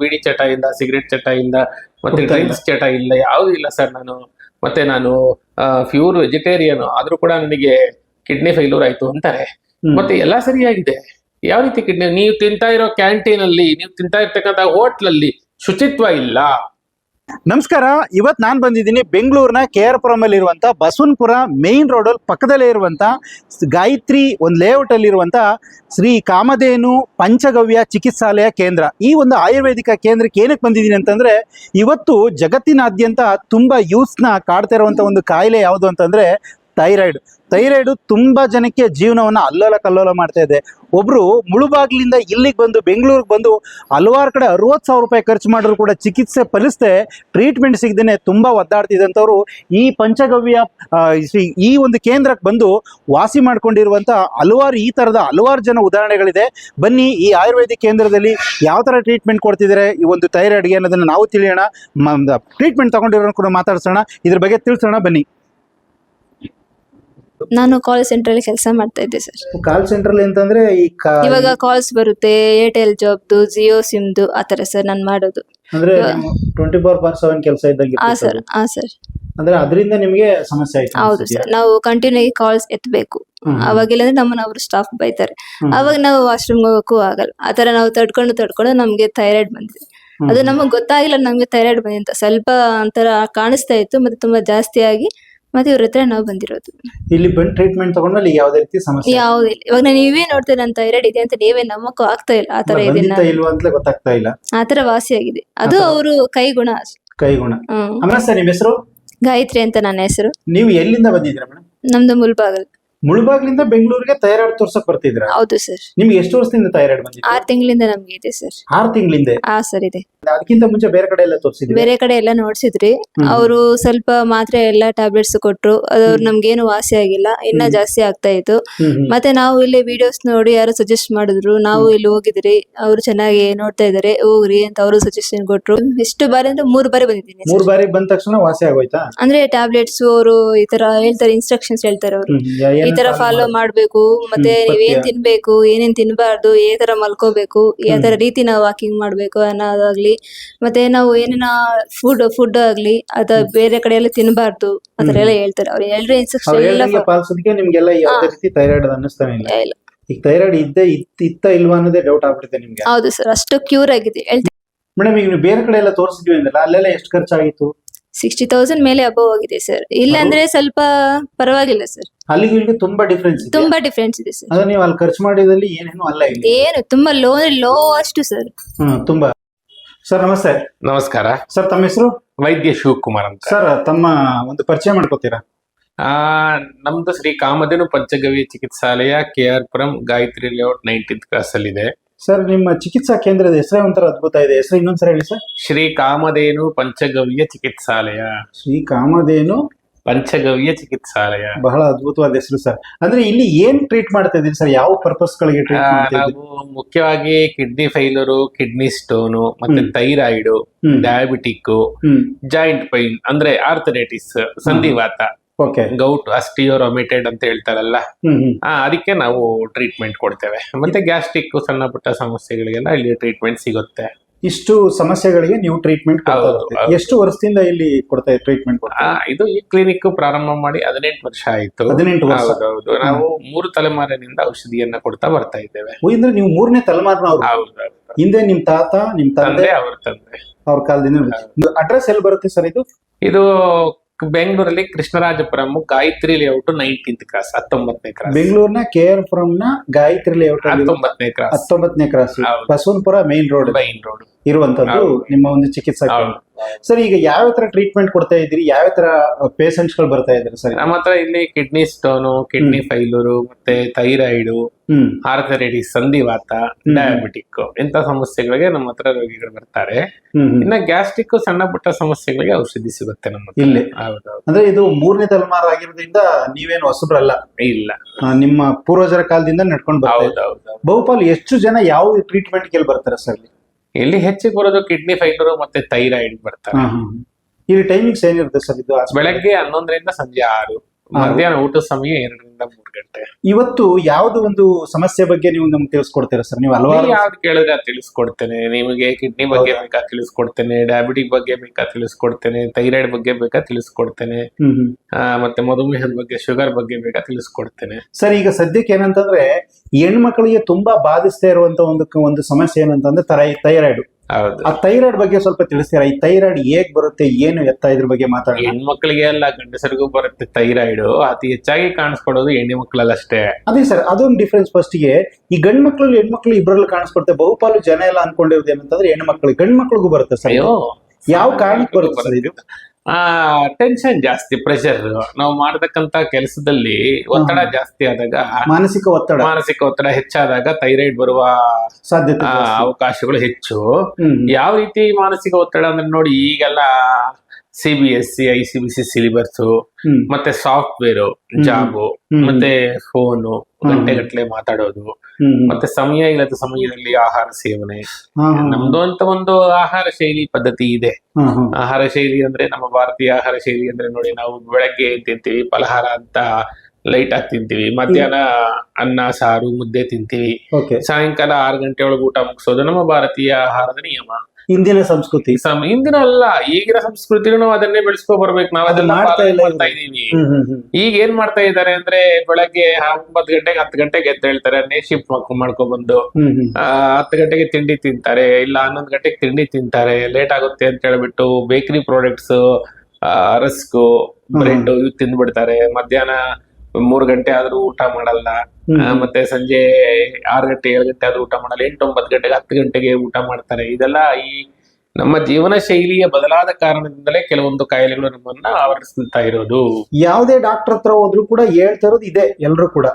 ಬೀಡಿ ಚಟ ಇಲ್ಲ ಸಿಗರೇಟ್ ಚಟ ಇಲ್ಲ ಮತ್ತೆ. ಡ್ರಿಂಕ್ಸ್ ಚಟ ಇಲ್ಲ ಯಾವ್ದು ಇಲ್ಲ ಸರ್ ನಾನು. ಮತ್ತೆ ನಾನು ಪ್ಯೂರ್ ವೆಜಿಟೇರಿಯನ್ ಆದ್ರೂ ಕೂಡ ನನಗೆ ಕಿಡ್ನಿ ಫೇಲ್ಯೂರ್ ಆಯ್ತು ಅಂತಾರೆ. ಮತ್ತೆ ಎಲ್ಲಾ ಸರಿಯಾಗಿದೆ. ಯಾವ ರೀತಿ ಕಿಡ್ನಿ ನೀವು ತಿಂತಾ ಇರೋ ಕ್ಯಾಂಟೀನ್ ಅಲ್ಲಿ ನೀವು ತಿಂತಾ ಇರ್ತಕ್ಕಂಥ ಹೋಟ್ಲಲ್ಲಿ ಶುಚಿತ್ವ ಇಲ್ಲ. ನಮಸ್ಕಾರ. ಇವತ್ತು ನಾನು ಬಂದಿದ್ದೀನಿ ಬೆಂಗಳೂರಿನ ಕೆ ಆರ್ ಪುರಮಲ್ಲಿ ಬಸವನಪುರ ಮೇನ್ ರೋಡ್ ಅಲ್ಲಿ ಪಕ್ಕದಲ್ಲೇ ಇರುವಂಥ ಗಾಯತ್ರಿ ಒಂದು ಲೇಔಟ್ ಅಲ್ಲಿ ಇರುವಂತ ಶ್ರೀ ಕಾಮಧೇನು ಪಂಚಗವ್ಯ ಚಿಕಿತ್ಸಾಲಯ ಕೇಂದ್ರ. ಈ ಒಂದು ಆಯುರ್ವೇದಿಕ ಕೇಂದ್ರಕ್ಕೆ ಏನಕ್ಕೆ ಬಂದಿದ್ದೀನಿ ಅಂತಂದ್ರೆ, ಇವತ್ತು ಜಗತ್ತಿನಾದ್ಯಂತ ತುಂಬಾ ಯೂಸ್ನ ಕಾಡ್ತಾ ಇರುವಂಥ ಒಂದು ಕಾಯಿಲೆ ಯಾವುದು ಅಂತಂದ್ರೆ ಥೈರಾಯ್ಡ್. ಥೈರಾಯ್ಡ್ ತುಂಬಾ ಜನಕ್ಕೆ ಜೀವನವನ್ನ ಅಲ್ಲೋಲ ಕಲ್ಲೋಲ ಮಾಡ್ತಾ ಇದೆ. ಒಬ್ರು ಮುಳುಬಾಗ್ಲಿಂದ ಇಲ್ಲಿಗೆ ಬಂದು, ಬೆಂಗಳೂರಿಗೆ ಬಂದು ಹಲವಾರು ಕಡೆ ಅರವತ್ತು ಸಾವಿರ ರೂಪಾಯಿ ಖರ್ಚು ಮಾಡಿದ್ರು ಕೂಡ ಚಿಕಿತ್ಸೆ ಫಲಿಸದೆ ಟ್ರೀಟ್ಮೆಂಟ್ ಸಿಗದೇನೆ ತುಂಬಾ ಒದ್ದಾಡ್ತಿದ್ದಂಥವ್ರು ಈ ಪಂಚಗವ್ಯ ಈ- ಒಂದು ಕೇಂದ್ರಕ್ಕೆ ಬಂದು ವಾಸಿ ಮಾಡ್ಕೊಂಡಿರುವಂತ ಹಲವಾರು, ಈ ತರದ ಹಲವಾರು ಜನ ಉದಾಹರಣೆಗಳಿದೆ. ಬನ್ನಿ ಈ ಆಯುರ್ವೇದಿಕ್ ಕೇಂದ್ರದಲ್ಲಿ ಯಾವ ತರ ಟ್ರೀಟ್ಮೆಂಟ್ ಕೊಡ್ತಿದ್ದಾರೆ ಈ ಒಂದು ಥೈರಾಯ್ಡ್ಗೆ ಅನ್ನೋದನ್ನ ನಾವು ತಿಳಿಯೋಣ. ಟ್ರೀಟ್ಮೆಂಟ್ ತಗೊಂಡಿರೋ ಕೂಡ ಮಾತಾಡ್ಸೋಣ. ಇದ್ರ ಬಗ್ಗೆ ತಿಳಿಸೋಣ. ಬನ್ನಿ. ನಾನು ಕಾಲ್ ಸೆಂಟರ್ ಅಲ್ಲಿ ಕೆಲಸ ಮಾಡ್ತಾ ಇದ್ದೆ ಸರ್ ಕಾಲ್ ಸೆಂಟ್ರಲ್ಲಿ ಅಂತಂದ್ರೆ ಈ ಇವಾಗ ಕಾಲ್ಸ್ ಬರುತ್ತೆ ಏರ್ಟೆಲ್ ಜಾಬ್ದು ಜಿಯೋ ಸಿಮ್ ದು ಆತರ ಸರ್ ನಾನು ಮಾಡೋದು. ಅಂದ್ರೆ ಟ್ವೆಂಟಿ ಫೋರ್ ಬಾರ್ ಸೆವೆನ್ ಕೆಲಸ ಇದ್ದಂಗೆ ಆ ಸರ್. ಆ ಸರ್ ಅಂದ್ರೆ ಅದರಿಂದ ನಿಮಗೆ ಸಮಸ್ಯೆ ಆಯ್ತು ಹೌದು? ಸರ್ ನಾವು ಕಂಟಿನ್ಯೂ ಆಗಿ ಕಾಲ್ಸ್ ಎತ್ತಬೇಕು ಅವಾಗಿಲ್ಲ ಅವಾಗೆಲ್ಲ ಅಂದ್ರೆ ನಮ್ಮನ್ನ ಅವರು ಸ್ಟಾಫ್ ಬೈತಾರೆ. ಹ್ಮ್. ಅವಾಗ ನಾವು ವಾಶ್ರೂಮ್ ಹೋಗಕ್ಕೂ ಆಗಲ್ಲ. ಆ ತರ ನಾವು ತಡ್ಕೊಂಡು ತಡ್ಕೊಂಡು ನಮ್ಗೆ ಥೈರಾಯ್ಡ್ ಬಂದಿದೆ. ಹ್ಮ್. ಅದು ನಮಗ್ ಗೊತ್ತಾಗಿಲ್ಲ ನಮ್ಗೆ ಥೈರಾಯ್ಡ್ ಬಂದಿಂತ ಅಂತ. ಸ್ವಲ್ಪ ಒಂಥರ ಕಾಣಿಸ್ತಾ ಇತ್ತು ಮತ್ತೆ ತುಂಬಾ ಜಾಸ್ತಿ ಆಗಿ ಮತ್ತೆ ಇವ್ರ ಹತ್ರ ನಾವು ಬಂದಿರೋದು. ಇಲ್ಲಿ ಬಂದು ಟ್ರೀಟ್ಮೆಂಟ್ ತಗೊಂಡ್ಮೇಲೆ ಯಾವುದೇ ರೀತಿ ಸಮಸ್ಯೆ ಯಾವುದಿಲ್ಲ ಇವಾಗ ನಾನು ನೀವೇ ನೋಡ್ತೇನೆ ಅಂತ ಎರಡ್ ಇದೆ ಅಂತ ನೀವೇ ನಮ್ಮಕ್ಕೂ ಆಗ್ತಾ ಇಲ್ಲ ಆತರ ತರ ಇದೆ ಬಂದಿತ್ತ ಇಲ್ವಾ ಅಂತಲೇ ಗೊತ್ತಾಗ್ತಾ ಇಲ್ಲ. ಆತರ ವಾಸಿಯಾಗಿದೆ ವಾಸಿ ಆಗಿದೆ. ಅದು. ಅವರು ಕೈಗುಣ. ಕೈಗುಣ. ಹ್ಮ್. ಆಮೇಲೆ ಸರ್ ನಿಮ್ಮ ಹೆಸರು? ಗಾಯತ್ರಿ ಅಂತ ನನ್ನ ಹೆಸರು. ನೀವು ಎಲ್ಲಿಂದ ಬಂದಿದ್ದೀರಾ ಮೇಡಮ್? ನಮ್ದು ಮುಲ್ಬಾಗಲ್. ಮುಳುಬಾಗ್ಲಿಂದ ಬೆಂಗಳೂರಿಗೆ ಥೈರಾಯ್ಡ್ ತೋರ್ಸಕ್ ಬರ್ತಿದ್ರ ಹೌದು ಸರ್. ನಿಮ್ಗೆ ಎಷ್ಟು ವರ್ಷದಿಂದ ಥೈರಾಯ್ಡ್ ಬಂದಿದೆ? ಆರ್ ತಿಂಗಳಿಂದ ನಮ್ಗೆ ಇದೆ ಸರ್. ಆರ್ ತಿಂಗಳಿಂದ? ಆ ಸರ್ ಇದೆ. ಅದಕ್ಕಿಂತ ಮುಂಚೆ ಬೇರೆ ಕಡೆ ಎಲ್ಲ ತೋರಿಸಿದ್ರಿ ಬೇರೆ ಕಡೆ ಎಲ್ಲ ನೋಡ್ಸಿದ್ರಿ. ಅವರು ಸ್ವಲ್ಪ ಮಾತ್ರೆ ಎಲ್ಲ ಟ್ಯಾಬ್ಲೆಟ್ಸ್ ಕೊಟ್ರು. ಅದು ಏನು ವಾಸಿ ಆಗಿಲ್ಲ. ಇನ್ನ ಜಾಸ್ತಿ ಆಗ್ತಾ ಇತ್ತು. ಮತ್ತೆ ನಾವು ಇಲ್ಲಿ ವಿಡಿಯೋಸ್ ನೋಡಿ ಯಾರು ಸಜೆಸ್ಟ್ ಮಾಡಿದ್ರು. ನಾವು ಇಲ್ಲಿ ಹೋಗಿದ್ರಿ. ಅವ್ರು ಚೆನ್ನಾಗಿ ನೋಡ್ತಾ ಇದಾರೆ ಹೋಗ್ರಿ ಅಂತ ಅವರು ಸಜೆಷನ್ ಕೊಟ್ರು. ಎಷ್ಟು ಬಾರಿ ಅಂದ್ರೆ ಮೂರು ಬಾರಿ ಬಂದಿದ್ದೀನಿ. ಮೂರ್ ಬಾರಿ ಬಂದ ತಕ್ಷಣ ವಾಸಿ ಆಗೋಯ್ತಾ? ಅಂದ್ರೆ ಟ್ಯಾಬ್ಲೆಟ್ಸ್ ಅವರು ಈ ತರ ಹೇಳ್ತಾರೆ ಇನ್ಸ್ಟ್ರಕ್ಷನ್ಸ್ ಹೇಳ್ತಾರೆ ಅವರು. ಈ ತರ ಫಾಲೋ? ಮಾಡ್ಬೇಕು ಮತ್ತೆ ನೀವ್ ನೀವೇನ್ ತಿನ್ಬೇಕು ಏನೇನ್ ತಿನ್ಬಾರ್ದು ಏ ತರ ಮಲ್ಕೋಬೇಕು ಯಾವ ತರ ರೀತಿ ನಾವು ವಾಕಿಂಗ್ ಮಾಡ್ಬೇಕು ಅನ್ನೋದಾಗ್ಲಿ ಮತ್ತೆ ನಾವು ಏನೇನ ಫುಡ್ ಫುಡ್ ಆಗ್ಲಿ ಅದ ಬೇರೆ ಕಡೆ ಎಲ್ಲ ತಿನ್ಬಾರ್ದು ಆತರ ಎಲ್ಲ ಹೇಳ್ತಾರೆ. ಅವ್ರು ಎಲ್ರು ಅವ್ರು ಇನ್ಸ್ಟ್ರಕ್ಷನ್ ಎಲ್ಲ ಹೇಳ್ದಂಗೆ ಪಾಲಿಸೋದಕ್ಕೆ ನಿಮ್ಗೆಲ್ಲ ಯಾವುದೇ ರೀತಿ ಥೈರಾಯ್ಡ್ ಅನ್ನಿಸ್ತಾನೆ ಇಲ್ಲ. ಈಗ ಥೈರಾಯ್ಡ್ ಇದ್ದೆ ಇತ್- ಇತ್ತ ಇಲ್ವಾ ಅನ್ನೋದೇ ಡೌಟ್ ಆಗ್ಬಿಡುತ್ತೆ ನಿಮ್ಗೆ. ಹೌದು ಸರ್ ಅಷ್ಟು ಕ್ಯೂರ್ ಆಗಿದೆ. ಮೇಡಮ್ ಈಗ ನೀವು ಬೇರೆ ಕಡೆ ಎಲ್ಲ ತೋರಿಸಿದ್ವಿ ಅಂದ್ರೆ ಅಲ್ಲೆಲ್ಲ ಎಷ್ಟು ಖರ್ಚಾಗಿತ್ತು? ಸಿಕ್ಸ್ಟಿ ತೌಸಂಡ್ ಮೇಲೆ ಅಬೋವ್ ಆಗಿದೆ ಸರ್ ಇಲ್ಲ ಅಂದ್ರೆ ಸ್ವಲ್ಪ ಪರವಾಗಿಲ್ಲ ಸರ್ ಅಲ್ಲಿಗೆ ಇಲ್ಲಿಗೆ ತುಂಬಾ ಡಿಫ್ರೆನ್ಸ್ ಇದೆ. ತುಂಬಾ ಡಿಫ್ರೆನ್ಸ್ ಇದೆ ಸರ್ ಅಂದ್ರೆ ನೀವು ಅಲ್ಲಿ ಖರ್ಚು ಮಾಡಿದಲ್ಲಿ ಏನೇನು ಅಲ್ಲ ಇಲ್ಲಿ. ಏನು ತುಂಬಾ ಲೋ ಲೋ ಅಷ್ಟು ಸರ್ ಹ್ಮ್ ತುಂಬಾ. ಸರ್ ನಮಸ್ತೆ. ನಮಸ್ಕಾರ. ಸರ್ ತಮ್ಮ ಹೆಸರು? ವೈದ್ಯ ಶಿವಕುಮಾರ್ ಅಂತ. ಸರ್ ತಮ್ಮ ಒಂದು ಪರಿಚಯ ಮಾಡ್ಕೋತೀರಾ? ಆ ನಮ್ದು Shri Kamadhenu Panchagavya Chikitsalaya K R Puram Gayathri layout nineteenth class ಅಲ್ಲಿ ಇದೆ ಸರ್ ನಿಮ್ಮ ಚಿಕಿತ್ಸಾ ಕೇಂದ್ರದ ಹೆಸರೇ ಒಂಥರ ಅದ್ಭುತ ಇದೆ. ಹೆಸರು ಇನ್ನೊಂದ್ಸರಿ ಹೇಳಿ ಸರ್ ಶ್ರೀ ಕಾಮಧೇನು ಪಂಚಗವ್ಯ ಚಿಕಿತ್ಸಾಲಯ. ಶ್ರೀ ಕಾಮಧೇನು ಪಂಚಗವ್ಯ ಚಿಕಿತ್ಸಾಲಯ. ಬಹಳ ಅದ್ಭುತವಾದ ಹೆಸರು ಸರ್ ಅಂದ್ರೆ ಇಲ್ಲಿ ಏನ್ ಟ್ರೀಟ್ ಮಾಡ್ತಾ ಇದೀರಿ ಸರ್ ಯಾವ ಪರ್ಪಸ್ ಗಳಿಗೆ ಟ್ರೀಟ್ ಮಾಡ್ತಾ ಇದ್ದೀರಿ? ನಾವು ಮುಖ್ಯವಾಗಿ ಕಿಡ್ನಿ ಫೈಲರು ಕಿಡ್ನಿ ಸ್ಟೋನು ಮತ್ತೆ. ಥೈರಾಯ್ಡ್ ಹ್ಮ್. ಡಯಾಬಿಟಿಕ್ ಹ್ಮ್. ಜಾಯಿಂಟ್ ಪೈನ್ ಅಂದ್ರೆ ಆರ್ಥರೈಟಿಸ್ ಸಂಧಿವಾತ. ಗೌಟ್ ಅಸ್ಟಿಯೋರೊಮಿಟೆಡ್ ಅಂತ ಹೇಳ್ತಾರಲ್ಲ. ಅದಕ್ಕೆ ನಾವು ಟ್ರೀಟ್ಮೆಂಟ್ ಕೊಡ್ತೇವೆ. ಮತ್ತೆ ಗ್ಯಾಸ್ಟ್ರಿಕ್ ಸಣ್ಣ ಪುಟ್ಟ ಸಮಸ್ಯೆಗಳಿಗೆಲ್ಲ ಇಲ್ಲಿ ಟ್ರೀಟ್ಮೆಂಟ್ ಸಿಗುತ್ತೆ. ಇಷ್ಟು ಸಮಸ್ಯೆಗಳಿಗೆ ನೀವು ಟ್ರೀಟ್ಮೆಂಟ್. ಎಷ್ಟು ವರ್ಷದಿಂದ ಇಲ್ಲಿ ಕೊಡ್ತಾ ಟ್ರೀಟ್ಮೆಂಟ್ ಇದು ಈ ಕ್ಲಿನಿಕ್ ಪ್ರಾರಂಭ ಮಾಡಿ ಹದಿನೆಂಟು ವರ್ಷ ಆಯ್ತು. ಹದಿನೆಂಟು ವರ್ಷ. ಹೌದು ನಾವು ಮೂರು ತಲೆಮಾರಿನಿಂದ ಔಷಧಿಯನ್ನ ಕೊಡ್ತಾ ಬರ್ತಾ ಇದ್ದೇವೆ. ಅಂದ್ರೆ ನೀವು ಮೂರನೇ ತಲೆಮಾರಿನ ಹಿಂದೆ ನಿಮ್ ತಾತ ನಿಮ್ ತಂದೆ ಅವ್ರ ತಂದೆ. ಅವ್ರ ಕಾಲದಿಂದ. ಅಡ್ರೆಸ್ ಎಲ್ಲಿ ಬರುತ್ತೆ ಸರ್ ಇದು? ಇದು ಬೆಂಗಳೂರಲ್ಲಿ Krishnarajapuram Gayathri layout nineteenth cross ಹತ್ತೊಂಬತ್ತನೇ ಕ್ರಾಸ್ ಬೆಂಗಳೂರಿನ ಕೆ ಆರ್ ಪುರಂ ನ ಗಾಯತ್ರಿ ಲೇಔಟ್ ಹತ್ತೊಂಬತ್ತನೇ ಕ್ರಾಸ್ ಹತ್ತೊಂಬತ್ತನೇ cross. Basavanapura main road main road ಇರುವಂತದ್ದು ನಿಮ್ಮ ಒಂದು ಚಿಕಿತ್ಸಾ. ಸರ್ ಈಗ ಯಾವ ತರ ಟ್ರೀಟ್ಮೆಂಟ್ ಕೊಡ್ತಾ ಇದ್ದೀರಿ? ಯಾವ ತರ ಪೇಷಂಟ್ಸ್ಗಳು ಬರ್ತಾ ಇದ್ದಾರೆ ಸರ್? ನಮ್ಮ ಹತ್ರ ಇಲ್ಲಿ ಕಿಡ್ನಿ ಸ್ಟೋನು ಕಿಡ್ನಿ ಫೈಲೂರು ಮತ್ತೆ ಥೈರಾಯ್ಡ್ ಆರ್ಥರೈಟಿಸ್ ಸಂಧಿವಾತ. ಡಯಾಬಿಟಿಕ್ ಇಂತ ಸಮಸ್ಯೆಗಳಿಗೆ ನಮ್ಮ ಹತ್ರ ರೋಗಿಗಳು ಬರ್ತಾರೆ. ಇನ್ನ ಗ್ಯಾಸ್ಟ್ರಿಕ್ ಸಣ್ಣ ಪುಟ್ಟ ಸಮಸ್ಯೆಗಳಿಗೆ ಔಷಧಿ ಸಿಗುತ್ತೆ ನಮ್ಮ. ಇಲ್ಲಿ. ಅಂದ್ರೆ ಇದು ಮೂರನೇ ತಲೆಮಾರು ಆಗಿರೋದ್ರಿಂದ ನೀವೇನು ಹೊಸಬ್ರಲ್ಲ? ಇಲ್ಲ. ನಿಮ್ಮ ಪೂರ್ವಜರ ಕಾಲದಿಂದ ನಡ್ಕೊಂಡು ಬರ್ತಾ ಬಹುಪಾಲು ಎಷ್ಟು ಜನ ಯಾವ ಟ್ರೀಟ್ಮೆಂಟ್ ಬರ್ತಾರೆ ಸರ್ ಇಲ್ಲಿ ಹೆಚ್ಚಿಗೆ ಬರೋದು ಕಿಡ್ನಿ ಫೈಲರ್ ಮತ್ತೆ ಥೈರಾಯ್ಡ್ ಬರ್ತಾರೆ. ಇಲ್ಲಿ ಟೈಮಿಂಗ್ಸ್ ಏನಿರುತ್ತೆ ಸರ್ ಇದು? ಬೆಳಗ್ಗೆ ಹನ್ನೊಂದರಿಂದ ಸಂಜೆ ಆರು ಮಧ್ಯಾಹ್ನ ಊಟದ ಸಮಯ ಎರಡರಿಂದ ಮೂರು ಗಂಟೆ. ಇವತ್ತು ಯಾವ್ದು ಒಂದು ಸಮಸ್ಯೆ ಬಗ್ಗೆ ನೀವು ನಮ್ಗೆ ತಿಳಿಸ್ಕೊಡ್ತೀರಾ ಸರ್? ನೀವು ಹಲವಾರು ಯಾವ್ದು ಕೇಳಿದ್ರೆ ಅದ್ ತಿಳಿಸ್ಕೊಡ್ತೇನೆ. ನಿಮಗೆ ಕಿಡ್ನಿ ಬಗ್ಗೆ ಬೇಕಾ ತಿಳಿಸ್ಕೊಡ್ತೇನೆ ಡಯಾಬಿಟಿಕ್ ಬಗ್ಗೆ ಬೇಕಾ ತಿಳಿಸ್ಕೊಡ್ತೇನೆ ಥೈರಾಯ್ಡ್ ಬಗ್ಗೆ ಬೇಕಾ ತಿಳಿಸ್ಕೊಡ್ತೇನೆ ಆ, ಮತ್ತೆ ಮಧುಮೇಹದ ಬಗ್ಗೆ ಶುಗರ್ ಬಗ್ಗೆ ಬೇಕಾ ತಿಳಿಸ್ಕೊಡ್ತೇನೆ. ಸರ್ ಈಗ ಸದ್ಯಕ್ಕೆ ಏನಂತಂದ್ರೆ ಹೆಣ್ಮಕ್ಳಿಗೆ ತುಂಬಾ ಬಾಧಿಸ್ತಾ ಇರುವಂತ ಒಂದು ಒಂದು ಸಮಸ್ಯೆ ಏನಂತಂದ್ರೆ ತರೈ ಥೈರಾಯ್ಡ್ ಆ ಥೈರಾಯ್ಡ್ ಬಗ್ಗೆ ಸ್ವಲ್ಪ ತಿಳಿಸ್ತೀರಾ? ಈ ಥೈರಾಯ್ಡ್ ಹೇಗ್ ಬರುತ್ತೆ ಏನು ಎತ್ತ ಇದ್ರ ಬಗ್ಗೆ ಮಾತಾಡೋಣ. ಹೆಣ್ಮಕ್ಳಿಗೆ ಅಲ್ಲ ಗಂಡಸರಿಗೂ ಬರುತ್ತೆ ಥೈರಾಯ್ಡ್ ಅತಿ ಹೆಚ್ಚಾಗಿ ಕಾಣಿಸ್ಕೊಡೋದು ಹೆಣ್ಣು ಮಕ್ಕಳಲ್ಲಷ್ಟೇ ಅದೇ ಸರ್ ಅದೊಂದು ಡಿಫ್ರೆನ್ಸ್ ಫಸ್ಟ್ಗೆ ಈ ಗಂಡ್ ಮಕ್ಳು ಹೆಣ್ಮಕ್ಳು ಇಬ್ಬರಲ್ಲಿ ಕಾಣಿಸ್ಕೊಡುತ್ತೆ. ಬಹುಪಾಲು ಜನ ಎಲ್ಲ ಅನ್ಕೊಂಡಿರೋದು ಏನಂತಂದ್ರೆ ಹೆಣ್ಮಕ್ಳಿಗೆ ಗಂಡ್ ಮಕ್ಳಿಗೂ ಬರುತ್ತೆ ಸರ್ ಯಾವ ಕಾರಣಕ್ಕೆ ಬರುತ್ತೆ ಸರ್ ಇದು? ಆ ಟೆನ್ಷನ್ ಜಾಸ್ತಿ ಪ್ರೆಷರ್ ನಾವು ಮಾಡತಕ್ಕಂತ ಕೆಲಸದಲ್ಲಿ ಒತ್ತಡ ಜಾಸ್ತಿ ಆದಾಗ ಮಾನಸಿಕ ಒತ್ತಡ. ಮಾನಸಿಕ ಒತ್ತಡ ಹೆಚ್ಚಾದಾಗ ಥೈರಾಯ್ಡ್ ಬರುವ ಸಾಧ್ಯತೆ ಅವಕಾಶಗಳು ಹೆಚ್ಚು. ಯಾವ ರೀತಿ ಮಾನಸಿಕ ಒತ್ತಡ ಅಂದ್ರೆ ನೋಡಿ ಈಗೆಲ್ಲ C B S C I C B C syllabus ಮತ್ತೆ ಸಾಫ್ಟ್ವೇರ್. ಜಾಬ್ ಮತ್ತೆ ಫೋನು. ಗಂಟೆಗಟ್ಟಲೆ ಮಾತಾಡೋದು ಮತ್ತೆ ಸಮಯ ಇಲ್ಲದ ಸಮಯದಲ್ಲಿ ಆಹಾರ ಸೇವನೆ. ನಮ್ದು ಅಂತ ಒಂದು ಆಹಾರ ಶೈಲಿ ಪದ್ಧತಿ ಇದೆ. ಆಹಾರ ಶೈಲಿ ಅಂದ್ರೆ ನಮ್ಮ ಭಾರತೀಯ ಆಹಾರ ಶೈಲಿ ಅಂದ್ರೆ ನೋಡಿ ನಾವು ಬೆಳಗ್ಗೆ ತಿಂತೀವಿ ಫಲಹಾರ ಅಂತ ಲೈಟ್ ಆಗಿ ತಿಂತೀವಿ ಮಧ್ಯಾಹ್ನ ಅನ್ನ ಸಾರು ಮುದ್ದೆ ತಿಂತೀವಿ. ಸಾಯಂಕಾಲ ಆರು ಗಂಟೆ ಒಳಗೆ ಊಟ ಮುಗಿಸೋದು ನಮ್ಮ ಭಾರತೀಯ ಆಹಾರದ ನಿಯಮ. ಇಂದಿನ ಸಂಸ್ಕೃತಿ. ಹಿಂದಿನ ಅಲ್ಲ ಈಗಿನ ಸಂಸ್ಕೃತಿನೂ ನಾವು ಅದನ್ನೇ ಬೆಳೆಸ್ಕೊ ಬರ್ಬೇಕು. ನಾವ್ ಅದನ್ನ ಮಾಡ್ತಾ ಇದೀವಿ. ಈಗ ಏನ್ ಮಾಡ್ತಾ ಇದ್ದಾರೆ ಅಂದ್ರೆ ಬೆಳಗ್ಗೆ ಒಂಬತ್ತು ಗಂಟೆಗೆ ಹತ್ತು ಗಂಟೆಗೆ ಎದ್ದು ಹೇಳ್ತಾರೆ ನೇ ಶಿಫ್ಟ್ ಮಾಡ್ಕೊಂಡ್ ಬಂದು ಹತ್ತು ಗಂಟೆಗೆ ತಿಂಡಿ ತಿಂತಾರೆ ಇಲ್ಲ ಹನ್ನೊಂದು ಗಂಟೆಗೆ ತಿಂಡಿ ತಿಂತಾರೆ ಲೇಟ್ ಆಗುತ್ತೆ ಅಂತ ಹೇಳ್ಬಿಟ್ಟು ಬೇಕರಿ ಪ್ರಾಡಕ್ಟ್ಸ್ ರಸ್ಕ್ ಬ್ರೆಡ್ ಇವು ತಿಂದ್ಬಿಡ್ತಾರೆ. ಮಧ್ಯಾಹ್ನ ಮೂರು ಗಂಟೆ ಆದ್ರೂ ಊಟ ಮಾಡಲ್ಲ. ಮತ್ತೆ ಸಂಜೆ ಆರು ಗಂಟೆ ಏಳು ಗಂಟೆ ಆದ್ರೂ ಊಟ ಮಾಡಲ್ಲ. ಎಂಟು ಒಂಬತ್ತು ಗಂಟೆಗೆ ಹತ್ತು ಗಂಟೆಗೆ ಊಟ ಮಾಡ್ತಾರೆ. ಇದೆಲ್ಲ ಈ ನಮ್ಮ ಜೀವನ ಶೈಲಿಯ ಬದಲಾದ ಕಾರಣದಿಂದಲೇ ಕೆಲವೊಂದು ಕಾಯಿಲೆಗಳು ನಮ್ಮನ್ನ ಆವರಿಸ್ತಾ ಇರೋದು. ಯಾವುದೇ ಡಾಕ್ಟರ್ ಹತ್ರ ಹೋದ್ರು ಕೂಡ ಹೇಳ್ತಾ ಇರೋದು ಇದೆ ಎಲ್ಲರೂ ಕೂಡ.